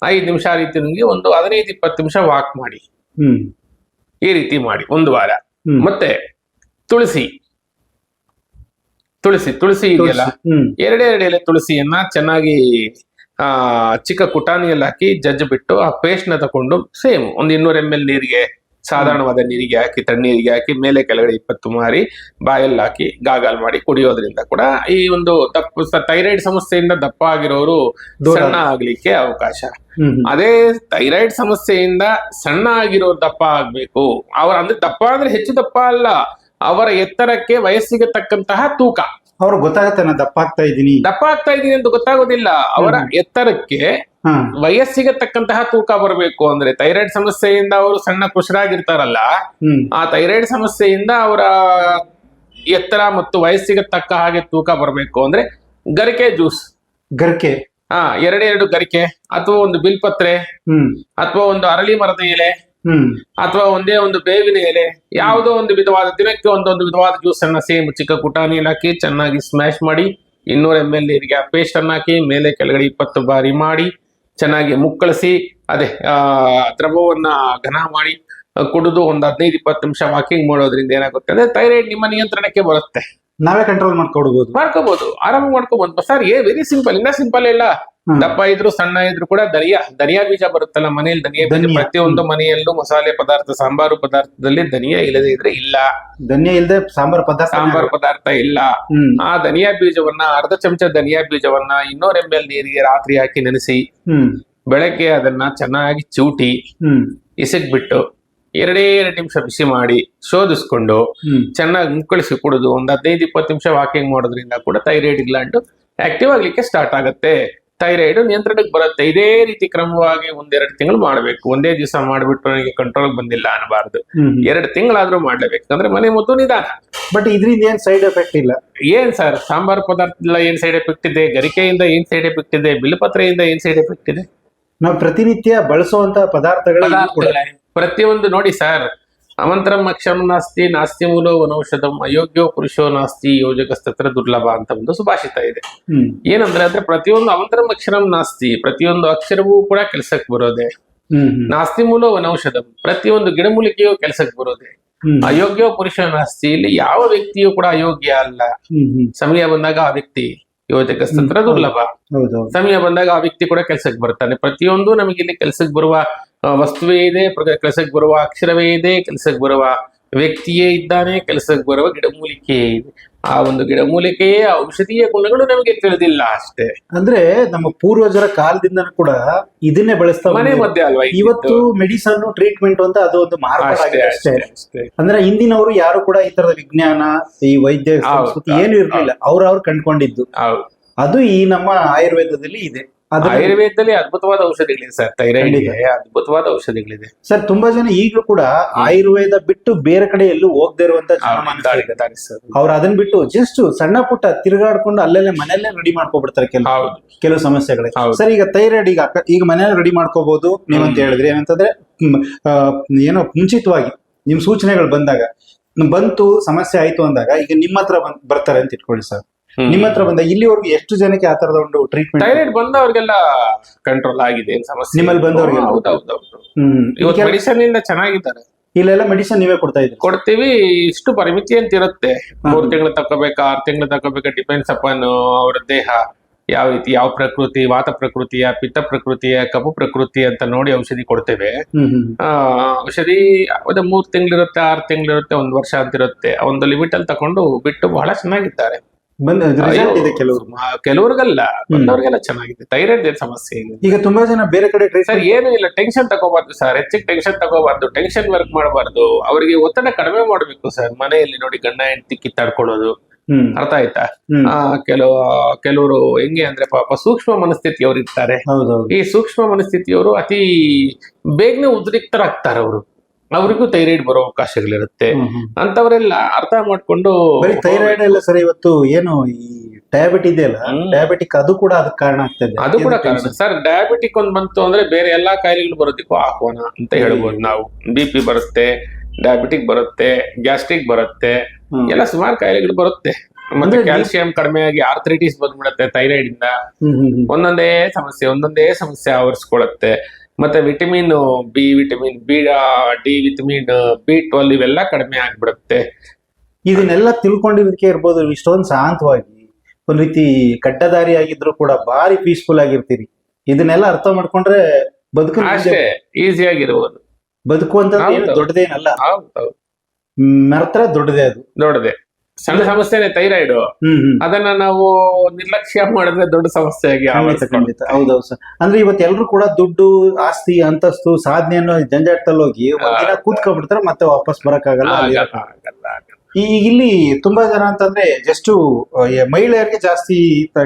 ಐದು ನಿಮಿಷ ಆ ರೀತಿ ನುಂಗಿ ಒಂದು ಹದಿನೈದು ಇಪ್ಪತ್ತು ನಿಮಿಷ ವಾಕ್ ಮಾಡಿ. ಈ ರೀತಿ ಮಾಡಿ ಒಂದು ವಾರ. ಮತ್ತೆ ತುಳಸಿ. ತುಳಸಿ ತುಳಸಿ ಇದೆಯಲ್ಲ? ಹ್ಮ್. ಎರಡೇ ಎರಡು ಎಲೆ ತುಳಸಿಯನ್ನ ಚೆನ್ನಾಗಿ ಆ ಚಿಕ್ಕ ಕುಟಾಣಿಯಲ್ಲಿ ಹಾಕಿ ಜಜ್ಜಿ ಬಿಟ್ಟು ಆ ಪೇಸ್ಟ್ನ ತಕೊಂಡು ಸೇಮ್ ಒಂದು ಇನ್ನೂರ ಎಂ ಎಲ್ ನೀರಿಗೆ ಸಾಧಾರಣವಾದ ನೀರಿಗೆ ಹಾಕಿ ತಣ್ಣೀರಿಗೆ ಹಾಕಿ ಮೇಲೆ ಕೆಳಗಡೆ ಇಪ್ಪತ್ತು ಮಾರಿ ಬಾಯಲ್ಲಿ ಹಾಕಿ ಗಾಗಲ್ ಮಾಡಿ ಕುಡಿಯೋದ್ರಿಂದ ಕೂಡ ಈ ಒಂದು ದಪ್ಪ ಥೈರಾಯ್ಡ್ ಸಮಸ್ಯೆಯಿಂದ ದಪ್ಪ ಆಗಿರೋರು ಸಣ್ಣ ಆಗ್ಲಿಕ್ಕೆ ಅವಕಾಶ. ಅದೇ ಥೈರಾಯ್ಡ್ ಸಮಸ್ಯೆಯಿಂದ ಸಣ್ಣ ಆಗಿರೋರು ದಪ್ಪ ಆಗ್ಬೇಕು. ಅವ್ರ ಅಂದ್ರೆ ದಪ್ಪ ಅಂದ್ರೆ ಹೆಚ್ಚು ದಪ್ಪ ಅಲ್ಲ. ಅವರ ಎತ್ತರಕ್ಕೆ ವಯಸ್ಸಿಗೆ ತಕ್ಕಂತಹ ತೂಕ. ಅವ್ರಿಗೆ ಗೊತ್ತಾಗತ್ತೆ ನಾ ದಪ್ಪ ಆಗ್ತಾ ಇದ್ದೀನಿ. ದಪ್ಪ ಆಗ್ತಾ ಇದ್ದೀನಿ ಅಂತ ಗೊತ್ತಾಗೋದಿಲ್ಲ. ಅವರ ಎತ್ತರಕ್ಕೆ ವಯಸ್ಸಿಗೆ ತಕ್ಕಂತಹ ತೂಕ ಬರಬೇಕು ಅಂದ್ರೆ ಥೈರಾಯ್ಡ್ ಸಮಸ್ಯೆಯಿಂದ ಅವರು ಸಣ್ಣ ಕುಶರಾಗಿರ್ತಾರಲ್ಲ ಹ್ಮ್. ಆ ಥೈರಾಯ್ಡ್ ಸಮಸ್ಯೆಯಿಂದ ಅವರ ಎತ್ತರ ಮತ್ತು ವಯಸ್ಸಿಗೆ ತಕ್ಕ ಹಾಗೆ ತೂಕ ಬರಬೇಕು ಅಂದ್ರೆ ಗರಿಕೆ ಜ್ಯೂಸ್. ಗರಿಕೆ. ಹಾ ಎರಡೆರಡು ಗರಿಕೆ ಅಥವಾ ಒಂದು ಬಿಲ್ಪತ್ರೆ ಹ್ಮ್. ಅಥವಾ ಒಂದು ಅರಳಿ ಮರದ ಎಲೆ. ಅಥವಾ ಒಂದೇ ಒಂದು ಬೇವಿನ ಎಲೆ ಯಾವುದೋ ಒಂದು ವಿಧವಾದ ದಿನಕ್ಕೆ ಒಂದೊಂದು ವಿಧವಾದ ಜ್ಯೂಸ್ ಅನ್ನ ಸೇಮ್ ಚಿಕ್ಕ ಕುಟಾಣಿ ಹಾಕಿ ಚೆನ್ನಾಗಿ ಸ್ಮ್ಯಾಶ್ ಮಾಡಿ ಇನ್ನೂರ ಎಂ ಎಲ್ ನೀರಿಗೆ ಆ ಪೇಸ್ಟ್ ಅನ್ನ ಹಾಕಿ ಮೇಲೆ ಕೆಳಗಡೆ ಇಪ್ಪತ್ತು ಬಾರಿ ಮಾಡಿ ಚೆನ್ನಾಗಿ ಮುಕ್ಕಳಿಸಿ ಅದೇ ಆ ದ್ರವವನ್ನ ಘನ ಮಾಡಿ ಕುಡಿದು ಒಂದು ಹದಿನೈದು ಇಪ್ಪತ್ತು ನಿಮಿಷ ವಾಕಿಂಗ್ ಮಾಡೋದ್ರಿಂದ ಏನಾಗುತ್ತೆ ಅಂದ್ರೆ ಥೈರಾಯ್ಡ್ ನಿಮ್ಮ ನಿಯಂತ್ರಣಕ್ಕೆ ಬರುತ್ತೆ. ನಾವೇ ಕಂಟ್ರೋಲ್ ಮಾಡ್ಕೊಡ್ಬೋದು. ಮಾಡ್ಕೋಬಹುದು ಆರಾಮಾಗಿ ಮಾಡ್ಕೋಬಹುದು ಸರ್ ಏ ವೆರಿ ಸಿಂಪಲ್ ಇನ್ನ ಸಿಂಪಲ್ ಇಲ್ಲ. ದಪ್ಪ ಇದ್ರು ಸಣ್ಣ ಇದ್ರು ಕೂಡ ಧನಿಯಾ ಧನಿಯಾ ಬೀಜ ಬರುತ್ತಲ್ಲ ಮನೆಯಲ್ಲಿ ಧನಿಯಾ ಬೀಜ. ಪ್ರತಿಯೊಂದು ಮನೆಯಲ್ಲೂ ಮಸಾಲೆ ಪದಾರ್ಥ ಸಾಂಬಾರು ಪದಾರ್ಥದಲ್ಲಿ ಧನಿಯಾ ಇಲ್ಲದೆ ಇದ್ರೆ ಇಲ್ಲ. ಧನಿಯಾ ಇಲ್ಲದೆ ಸಾಂಬಾರ್ ಪದಾರ್ಥ ಸಾಂಬಾರು ಪದಾರ್ಥ ಇಲ್ಲ. ಆ ಧನಿಯಾ ಬೀಜವನ್ನ ಅರ್ಧ ಚಮಚ ಧನಿಯಾ ಬೀಜವನ್ನ ಇನ್ನೂರ ಎಂ ಎಲ್ ನೀರಿಗೆ ರಾತ್ರಿ ಹಾಕಿ ನೆನೆಸಿ ಬೆಳಗ್ಗೆ ಅದನ್ನ ಚೆನ್ನಾಗಿ ಚೂಟಿ ಹ್ಮ್. ಬಿಟ್ಟು ಎರಡೇ ಎರಡು ನಿಮಿಷ ಬಿಸಿ ಮಾಡಿ ಶೋಧಿಸ್ಕೊಂಡು ಚೆನ್ನಾಗಿ ಮುಕ್ಕಳಿಸಿ ಕುಡಿದು ಒಂದು ಹದಿನೈದು ಇಪ್ಪತ್ತು ನಿಮಿಷ ವಾಕಿಂಗ್ ಮಾಡೋದ್ರಿಂದ ಕೂಡ ಥೈರಾಯ್ಡ್ ಗ್ಲಾಂಡ್ ಆಕ್ಟಿವ್ ಆಗ್ಲಿಕ್ಕೆ ಸ್ಟಾರ್ಟ್ ಆಗುತ್ತೆ. ಥೈರಾಯ್ಡ್ ನಿಯಂತ್ರಣಕ್ಕೆ ಬರುತ್ತೆ. ಇದೇ ರೀತಿ ಕ್ರಮವಾಗಿ ಒಂದೆರಡು ತಿಂಗಳು ಮಾಡಬೇಕು. ಒಂದೇ ದಿವಸ ಮಾಡಿಬಿಟ್ಟು ನನಗೆ ಕಂಟ್ರೋಲ್ ಬಂದಿಲ್ಲ ಅನ್ನಬಾರ್ದು ಎರಡು ತಿಂಗಳಾದ್ರೂ ಮಾಡಲೇಬೇಕು. ಅಂದ್ರೆ ಮನೆ ಮುದ್ದು ನಿಧಾನ. ಬಟ್ ಇದ್ರಿಂದ ಏನ್ ಸೈಡ್ ಎಫೆಕ್ಟ್ ಇಲ್ಲ? ಏನ್ ಸರ್ ಸಾಂಬಾರ್ ಪದಾರ್ಥದಿಂದ ಏನ್ ಸೈಡ್ ಎಫೆಕ್ಟ್ ಇದೆ? ಗರಿಕೆಯಿಂದ ಏನ್ ಸೈಡ್ ಎಫೆಕ್ಟ್ ಇದೆ? ಬಿಲ್ಪತ್ರೆಯಿಂದ ಏನ್ ಸೈಡ್ ಎಫೆಕ್ಟ್ ಇದೆ? ನಾವು ಪ್ರತಿನಿತ್ಯ ಬಳಸುವಂತ ಪದಾರ್ಥಗಳೇ. ಪ್ರತಿಯೊಂದು ನೋಡಿ ಸರ್ ಅಮಂತರಂ ಅಕ್ಷರಂ ನಾಸ್ತಿ ನಾಸ್ತಿ ಮೂಲೋ ವನೌಷಧಂ ಅಯೋಗ್ಯೋ ಪುರುಷೋ ನಾಸ್ತಿ ಯೋಜಕಸ್ತತ್ರ ದುರ್ಲಭ ಅಂತ ಒಂದು ಸುಭಾಷಿತ ಇದೆ. ಏನಂದ್ರೆ ಅಂದ್ರೆ ಪ್ರತಿಯೊಂದು ಅಮಂತರಂ ಅಕ್ಷರಂ ನಾಸ್ತಿ ಪ್ರತಿಯೊಂದು ಅಕ್ಷರವೂ ಕೂಡ ಕೆಲಸಕ್ಕೆ ಬರೋದೆ. ನಾಸ್ತಿ ಮೂಲೋ ವನೌಷಧಂ ಪ್ರತಿಯೊಂದು ಗಿಡಮೂಲಿಕೆಯೂ ಕೆಲಸಕ್ಕೆ ಬರೋದೆ. ಅಯೋಗ್ಯೋ ಪುರುಷ ನಾಸ್ತಿ ಇಲ್ಲಿ ಯಾವ ವ್ಯಕ್ತಿಯೂ ಕೂಡ ಅಯೋಗ್ಯ ಅಲ್ಲ. ಸಮಯ ಬಂದಾಗ ಆ ವ್ಯಕ್ತಿ ಯೋಜಕಸ್ಥತ್ರ ಹ್ಮ್. ದುರ್ಲಭ. ಸಮಯ ಬಂದಾಗ ಆ ವ್ಯಕ್ತಿ ಕೂಡ ಕೆಲಸಕ್ಕೆ ಬರ್ತಾನೆ. ಪ್ರತಿಯೊಂದು ನಮಗೆ ಇಲ್ಲಿ ಕೆಲಸಕ್ಕೆ ಬರುವ ವಸ್ತುವೇ ಇದೆ ಕೆಲಸಕ್ಕೆ ಬರುವ ಅಕ್ಷರವೇ ಇದೆ ಕೆಲಸಕ್ಕೆ ಬರುವ ವ್ಯಕ್ತಿಯೇ ಇದ್ದಾನೆ ಕೆಲಸಕ್ಕೆ ಬರುವ ಗಿಡಮೂಲಿಕೆಯೇ ಇದೆ. ಆ ಒಂದು ಗಿಡಮೂಲಿಕೆಯೇ ಔಷಧೀಯ ಗುಣಗಳು ನಮಗೆ ತಿಳಿದಿಲ್ಲ ಅಷ್ಟೇ. ಅಂದ್ರೆ ನಮ್ಮ ಪೂರ್ವಜರ ಕಾಲದಿಂದ ಕೂಡ ಇದನ್ನೇ ಬಳಸ್ತಾ ಮನೆ. ಮಧ್ಯೆ ಅಲ್ವಾ ಇವತ್ತು ಮೆಡಿಸನ್ ಟ್ರೀಟ್ಮೆಂಟ್ ಅಂತ ಅದು ಒಂದು ಅಷ್ಟೇ ಮಾರ್ಪಾಡಾಗಿದೆ ಅಷ್ಟೇ ಅಂದ್ರೆ ಹಿಂದಿನವರು ಯಾರು ಕೂಡ ಈ ತರದ ವಿಜ್ಞಾನ ಈ ವೈದ್ಯ ಸಂಸ್ಕೃತಿ ಏನು ಇರ್ಲಿಲ್ಲ. ಅವ್ರವ್ರು ಕಂಡ್ಕೊಂಡಿದ್ದು. ಅದು ಈ ನಮ್ಮ ಆಯುರ್ವೇದದಲ್ಲಿ ಇದೆ. ಆಯುರ್ವೇದದಲ್ಲಿ ಅದ್ಭುತವಾದ ಔಷಧಿಗಳಿದೆ ಸರ್ ಥೈರಾಯ್ಡ್. ಅದ್ಭುತವಾದ ಔಷಧಿಗಳಿದೆ ಸರ್ ತುಂಬಾ ಜನ ಈಗಲೂ ಕೂಡ ಆಯುರ್ವೇದ ಬಿಟ್ಟು ಬೇರೆ ಕಡೆ ಎಲ್ಲೂ ಹೋಗದೆ ಇರುವಂತ. ಅವ್ರು ಅದನ್ನ ಬಿಟ್ಟು ಜಸ್ಟ್ ಸಣ್ಣ ಪುಟ್ಟ ತಿರುಗಾಡ್ಕೊಂಡು ಅಲ್ಲೆಲ್ಲ ಮನೆಯಲ್ಲೇ ರೆಡಿ ಮಾಡ್ಕೊಬಿಡ್ತಾರೆ ಕೆಲವು ಕೆಲವು ಸಮಸ್ಯೆಗಳೇ. ಸರ್ ಈಗ ಥೈರಾಯ್ಡ್ ಈಗ ಈಗ ಮನೇಲಿ ರೆಡಿ ಮಾಡ್ಕೋಬಹುದು ನೀವಂತ ಅಂತ ಹೇಳಿದ್ರಿ ಏನಂತಂದ್ರೆ ಏನೋ ಮುಂಚಿತವಾಗಿ ನಿಮ್ ಸೂಚನೆಗಳು ಬಂದಾಗ ಬಂತು ಸಮಸ್ಯೆ ಆಯ್ತು ಅಂದಾಗ ಈಗ ನಿಮ್ಮ ಹತ್ರ ಬಂದ್ ಬರ್ತಾರೆ ಅಂತ ಇಟ್ಕೊಳ್ಳಿ ಸರ್. ನಿಮ್ಮ ಹತ್ರ ಬಂದ ಇಲ್ಲಿವರೆಗೂ ಎಷ್ಟು ಜನಕ್ಕೆ ಆ ತರದ ಒಂದು ಟ್ರೀಟ್ಮೆಂಟ್ ಥೈರಾಯ್ಡ್ ಬಂದವ್ರಿಗೆಲ್ಲ ಕಂಟ್ರೋಲ್ ಆಗಿದೆ ಏನ್ ಸಮಸ್ಯೆ ನಿಮ್ಮಲ್ಲಿ ಬಂದವ್ರಿಗೆ? ಹ್ಮ್. ಇವತ್ತು ಮೆಡಿಸನ್ ಇಂದ ಚೆನ್ನಾಗಿದ್ದಾರೆ. ಇಲ್ಲೆಲ್ಲ ಮೆಡಿಸಿನ್ ನೀವೇ ಕೊಡ್ತಾ ಇದ್ರಿ ಕೊಡ್ತೀವಿ ಇಷ್ಟು ಪರಿಮಿತಿ ಅಂತ ಇರುತ್ತೆ. ಮೂರು ತಿಂಗಳು ತಕೋಬೇಕಾ ಆರ್ ತಿಂಗಳು ಡಿಫೆನ್ಸ್ ಡಿಪೆಂಡ್ಸ್ ಅಪಾನ್ ಅವ್ರ ದೇಹ. ಯಾವ ರೀತಿ ಯಾವ ಪ್ರಕೃತಿ ವಾತ ಪ್ರಕೃತಿಯ ಪಿತ್ತ ಪ್ರಕೃತಿಯ ಕಬ್ಬು ಪ್ರಕೃತಿ ಅಂತ ನೋಡಿ ಔಷಧಿ ಕೊಡ್ತೇವೆ. ಹ್ಮ್ ಹ್ಮ್ ಆ, ಔಷಧಿ ಅದೇ ಮೂರ್ ತಿಂಗಳಿರುತ್ತೆ ಆರು ತಿಂಗಳಿರುತ್ತೆ ಒಂದ್ ವರ್ಷ ಅಂತ ಇರುತ್ತೆ. ಒಂದು ಲಿಮಿಟ್ ಅಲ್ಲಿ ತಕೊಂಡು ಬಿಟ್ಟು ಬಹಳ ಚೆನ್ನಾಗಿದ್ದಾರೆ. ಕೆಲವ್ರಿಗಲ್ಲ ಬಂದವ್ರಿಗೆಲ್ಲ ಚೆನ್ನಾಗಿದೆ. ಥೈರಾಯ್ಡ್ ಏನ್ ಸಮಸ್ಯೆ ಈಗ ತುಂಬಾ ಜನ ಬೇರೆ ಕಡೆ ಸರ್ ಏನು ಇಲ್ಲ ಟೆನ್ಷನ್ ತಗೋಬಾರ್ದು ಸರ್. ಹೆಚ್ಚಿಗೆ ಟೆನ್ಷನ್ ತಗೋಬಾರ್ದು ಟೆನ್ಷನ್ ವರ್ಕ್ ಮಾಡಬಾರ್ದು. ಅವರಿಗೆ ಒತ್ತಡ ಕಡಿಮೆ ಮಾಡ್ಬೇಕು ಸರ್. ಮನೆಯಲ್ಲಿ ನೋಡಿ ಗಂಡ ಹೆಂಡತಿ ಕಿತ್ತಾಡ್ಕೊಳ್ಳೋದು. ಅರ್ಥ ಆಯ್ತಾ? ಆ ಕೆಲವು ಕೆಲವರು ಹೆಂಗೆ ಅಂದ್ರೆ ಪಾಪ ಸೂಕ್ಷ್ಮ ಮನಸ್ಥಿತಿಯವರು ಇರ್ತಾರೆ. ಈ ಸೂಕ್ಷ್ಮ ಮನಸ್ಥಿತಿಯವರು ಅತಿ ಬೇಗನೆ ಉದ್ರಿಕ್ತರಾಗ್ತಾರೆ ಅವರು. ಅವರಿಗೂ ಥೈರಾಯ್ಡ್ ಬರೋ ಅವಕಾಶಗಳಿರುತ್ತೆ. ಅಂತವರೆಲ್ಲ ಅರ್ಥ ಮಾಡ್ಕೊಂಡು ಥೈರಾಯ್ಡ್ ಎಲ್ಲ ಸರ್ ಇವತ್ತು ಏನು ಈ ಡಯಾಬಿಟಿ ಇದೆಯಲ್ಲ ಅಲ್ಲ ಡಯಾಬಿಟಿಕ್ ಅದು ಕೂಡ ಅದಕ್ಕೆ ಕಾರಣ ಆಗ್ತದೆ ಅದು ಕೂಡ ಕಾರಣ. ಸರ್ ಡಯಾಬಿಟಿಕ್ ಒಂದ್ ಬಂತು ಅಂದ್ರೆ ಬೇರೆ ಎಲ್ಲಾ ಕಾಯಿಲೆಗಳು ಬರೋದಕ್ಕೂ ಆಹ್ವಾನ ಅಂತ ಹೇಳ್ಬೋದು ನಾವು. ಬಿ ಪಿ ಬರುತ್ತೆ ಡಯಾಬಿಟಿಕ್ ಬರುತ್ತೆ ಗ್ಯಾಸ್ಟ್ರಿಕ್ ಬರುತ್ತೆ. ಎಲ್ಲ ಸುಮಾರು ಕಾಯಿಲೆಗಳು ಬರುತ್ತೆ. ಮತ್ತೆ ಕ್ಯಾಲ್ಸಿಯಂ ಕಡಿಮೆ ಆಗಿ ಆರ್ಥ್ರೈಟಿಸ್ ಬಂದ್ಬಿಡತ್ತೆ ಥೈರಾಯ್ಡ್ ಇಂದ. ಒಂದೊಂದೇ ಸಮಸ್ಯೆ ಒಂದೊಂದೇ ಸಮಸ್ಯೆ ಆವರಿಸ್ಕೊಳತ್ತೆ. ಮತ್ತೆ vitamin B vitamin B D vitamin B twelve ಇವೆಲ್ಲ ಕಡಿಮೆ ಆಗ್ಬಿಡುತ್ತೆ. ಇದನ್ನೆಲ್ಲ ತಿಳ್ಕೊಂಡಿದ್ದಕ್ಕೆ ಇರ್ಬೋದು ಇಷ್ಟೊಂದು ಶಾಂತವಾಗಿ ಒಂದ್ ರೀತಿ ಕಡ್ಡದಾರಿ ಆಗಿದ್ರು ಕೂಡ ಭಾರಿ ಪೀಸ್ಫುಲ್ ಆಗಿರ್ತೀರಿ. ಇದನ್ನೆಲ್ಲ ಅರ್ಥ ಮಾಡ್ಕೊಂಡ್ರೆ ಬದುಕು ಅಷ್ಟೇ ಈಸಿಯಾಗಿರ್ಬೋದು ಬದುಕು ಅಂತ. ದೊಡ್ಡದೇನಲ್ಲ. ಮರತ್ರ ದೊಡ್ಡದೇ ಅದು. ದೊಡ್ಡದೆ. ಸಣ್ಣ ಸಮಸ್ಯೆನೆ ಥೈರಾಯ್ಡ್ ಅದನ್ನ ನಾವು ನಿರ್ಲಕ್ಷ್ಯ ಮಾಡಿದ್ರೆ ದೊಡ್ಡ ಸಮಸ್ಯೆಯಾಗಿ ಆಗಿ. ಖಂಡಿತ ಹೌದೌದು ಸರ್. ಅಂದ್ರೆ ಇವತ್ತು ಎಲ್ರು ಕೂಡ ದುಡ್ಡು ಆಸ್ತಿ ಅಂತಸ್ತು ಸಾಧನೆ ಅನ್ನೋ ಜಂಜಾಟದಲ್ಲಿ ಹೋಗಿ ಒಂದಿನ ಕೂತ್ಕೊಂಡ್ಬಿಡ್ತಾರೆ ಮತ್ತೆ ವಾಪಸ್ ಬರಕ್ಕಾಗಲ್ಲ ಈ ಇಲ್ಲಿ ತುಂಬಾ ಜನ ಅಂತಂದ್ರೆ ಜಸ್ಟ್ ಮಹಿಳೆಯರಿಗೆ ಜಾಸ್ತಿ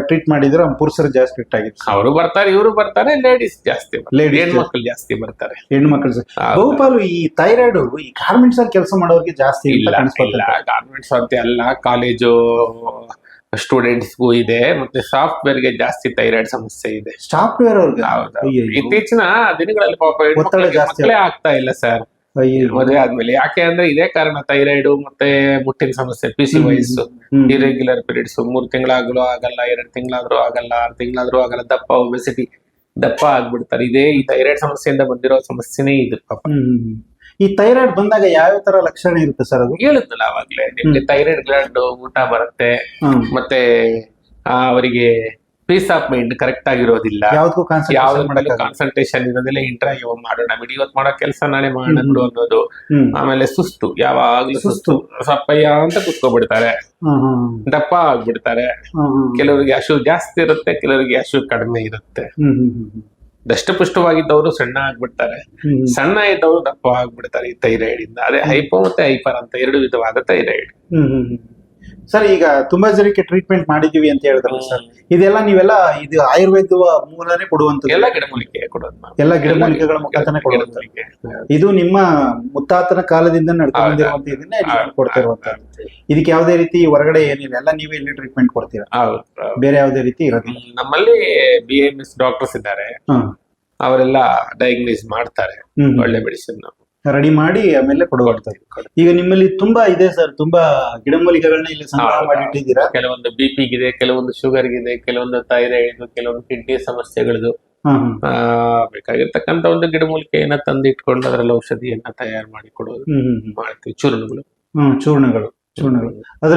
ಟ್ರೀಟ್ ಮಾಡಿದ್ರೆ ಪುರುಷರು ಜಾಸ್ತಿ ಟ್ರೀಟ್ ಆಗಿತ್ತು ಅವರು ಬರ್ತಾರೆ ಇವರು ಬರ್ತಾರೆ ಲೇಡೀಸ್ ಜಾಸ್ತಿ ಲೇಡಿ ಹೆಣ್ಮಕ್ಳು ಜಾಸ್ತಿ ಬರ್ತಾರೆ. ಹೆಣ್ಮಕ್ಳು. ಬಹುಪಾಲು ಈ ಥೈರಾಯ್ಡ್ ಈ ಗಾರ್ಮೆಂಟ್ಸ್ ಅಲ್ಲಿ ಕೆಲಸ ಮಾಡೋರಿಗೆ ಜಾಸ್ತಿ ಇಲ್ಲ ಗಾರ್ಮೆಂಟ್ಸ್ ಅಂತ ಎಲ್ಲ ಕಾಲೇಜು ಸ್ಟೂಡೆಂಟ್ಸ್ಗೂ ಇದೆ ಮತ್ತೆ ಸಾಫ್ಟ್ವೇರ್ಗೆ ಜಾಸ್ತಿ ಥೈರಾಯ್ಡ್ ಸಮಸ್ಯೆ ಇದೆ. ಸಾಫ್ಟ್ವೇರ್. ಇತ್ತೀಚಿನ ದಿನಗಳಲ್ಲಿ ಪಾಪ ಮಕ್ಕಳೇ ಆಗ್ತಾ ಇಲ್ಲ ಸರ್. ಮದುವೆ ಆದ್ಮೇಲೆ. ಯಾಕೆ ಅಂದ್ರೆ ಇದೇ ಕಾರಣ ಥೈರಾಯ್ಡ್ ಮತ್ತೆ ಮುಟ್ಟಿನ ಸಮಸ್ಯೆ P C hmm. Irregular periods ಮೂರ್ ತಿಂಗಳಾಗ್ಲೂ ಆಗಲ್ಲ ಎರಡ್ ತಿಂಗಳಾದ್ರೂ ಆಗಲ್ಲ ಆರ್ ತಿಂಗಳಾದ್ರೂ ಆಗಲ್ಲ. ದಪ್ಪ ಒಬೆಸಿಟಿ ದಪ್ಪ ಆಗ್ಬಿಡ್ತಾರೆ. ಇದೇ ಈ ಥೈರಾಯ್ಡ್ ಸಮಸ್ಯೆಯಿಂದ ಬಂದಿರೋ ಸಮಸ್ಯೆನೇ ಇದು ಪಾಪ. ಈ ಥೈರಾಯ್ಡ್ ಬಂದಾಗ ಯಾವ ತರ ಲಕ್ಷಣ ಇರುತ್ತೆ ಸರ್ ಅದು? ಹೇಳಿದ್ನಲ್ಲ ಅವಾಗ್ಲೇ. ನಿಮ್ಗೆ ಥೈರಾಯ್ಡ್ ಗ್ಲಾಂಡ್ ಊಟ ಬರುತ್ತೆ. ಮತ್ತೆ ಅವರಿಗೆ ಪೀಸ್ ಆಫ್ ಮೈಂಡ್ ಕರೆಕ್ಟ್ ಆಗಿರೋದಿಲ್ಲ. ಯಾವ್ದಕ್ಕೂ ಕಾನ್ಸಂಟ್ರೇಷನ್ ಇರೋದಿಲ್ಲ ಇಂಟ್ರಾ ಮಾಡೋಣ ಬಿಡಿ. ಇವತ್ತು ಮಾಡೋ ಕೆಲಸ ನಾಳೆ ಮಾಡೋದು ಅನ್ನೋದು. ಆಮೇಲೆ ಸುಸ್ತು ಯಾವಾಗ್ಲೂ ಸುಸ್ತು. ಸಪ್ಪಯ್ಯ ಅಂತ ಕುತ್ಕೊಬಿಡ್ತಾರೆ. ದಪ್ಪ ಆಗ್ಬಿಡ್ತಾರೆ. ಕೆಲವರಿಗೆ ಹಸು ಜಾಸ್ತಿ ಇರುತ್ತೆ ಕೆಲವರಿಗೆ ಹಸು ಕಡಿಮೆ ಇರುತ್ತೆ. ದಷ್ಟಪುಷ್ಟವಾಗಿದ್ದವರು ಸಣ್ಣ ಆಗ್ಬಿಡ್ತಾರೆ. ಸಣ್ಣ ಇದ್ದವರು ದಪ್ಪ ಆಗ್ಬಿಡ್ತಾರೆ ಈ ಥೈರಾಯ್ಡ್ ಇಂದ. ಅದೇ ಹೈಪೋ ಮತ್ತೆ ಹೈಪರ್ ಅಂತ ಎರಡು ವಿಧವಾದ ಥೈರಾಯ್ಡ್. ಸರ್ ಈಗ ತುಂಬಾ ಜನಕ್ಕೆ ಟ್ರೀಟ್ಮೆಂಟ್ ಮಾಡಿದೀವಿ ಅಂತ ಹೇಳಿದ್ರಲ್ಲ ಸರ್ ಇದೆಲ್ಲ ನೀವೆಲ್ಲ ಇದು ಆಯುರ್ವೇದ ಮೂಲನೇ ಕೊಡುವಂತ ಎಲ್ಲ ಗಿಡಮೂಲಿಕೆ ಕೊಡೋದು ಎಲ್ಲ ಗಿಡಮೂಲಿಕೆಗಳ ಮುಖಾಂತರ ಕೊಡುವಂತದ್ದು ಇದು ನಿಮ್ಮ ಮುತ್ತಾತನ ಕಾಲದಿಂದ ನಡ್ಕೊಂಡಿರುವಂತ ಇದನ್ನೇ ಕೊಡ್ತಿರುವಂತ ಇದಕ್ಕೆ ಯಾವುದೇ ರೀತಿ ಹೊರಗಡೆ ಏನಿಲ್ಲ. ಎಲ್ಲ ನೀವೇ ಇಲ್ಲಿ ಟ್ರೀಟ್ಮೆಂಟ್ ಕೊಡ್ತೀರಾ. ಬೇರೆ ಯಾವುದೇ ರೀತಿ ಇರೋದಿಲ್ಲ. ನಮ್ಮಲ್ಲಿ ಬಿ ಎಂ ಎಸ್ ಡಾಕ್ಟರ್ಸ್ ಇದ್ದಾರೆ. ಅವರೆಲ್ಲ ಡಯಾಗ್ನೈಸ್ ಮಾಡ್ತಾರೆ. ಒಳ್ಳೆ ಮೆಡಿಸಿನ್ ರೆಡಿ ಮಾಡಿ ಆಮೇಲೆ ಕೊಡುವಂತದ್ದು ಈಗ ನಿಮ್ಮಲ್ಲಿ ತುಂಬಾ ಇದೆ ಸರ್ ತುಂಬಾ ಗಿಡಮೂಲಿಕೆಗಳನ್ನ ಇಲ್ಲಿ ಸಂಗ್ರಹ ಹೌದು. ಮಾಡಿ ಇಟ್ಟಿದ್ದೀರಾ ಕೆಲವೊಂದು ಬಿ ಗಿದೆ ಕೆಲವೊಂದು ಶುಗರ್ ಗಿದೆ ಕೆಲವೊಂದು ಥೈರಾಯ್ಡ್ ಕೆಲವೊಂದು ಕಿಡ್ನಿ ಸಮಸ್ಯೆಗಳದು. ಆ ಬೇಕಾಗಿರ್ತಕ್ಕಂತ ಒಂದು ಗಿಡಮೂಲಿಕೆಯನ್ನ ತಂದು ಇಟ್ಕೊಂಡು ಅದರಲ್ಲಿ ಔಷಧಿಯನ್ನ ತಯಾರು ಮಾಡಿ ಕೊಡೋದು ಹ್ಮ್ ಹ್ಮ್ ಹ್ಮ್. ಮಾಡ್ತೀವಿ ಚೂರ್ಣಗಳು. ಹ್ಮ್ ಚೂರ್ಣಗಳು ಚೂರ್ಣಗಳು. ಅದ್ರ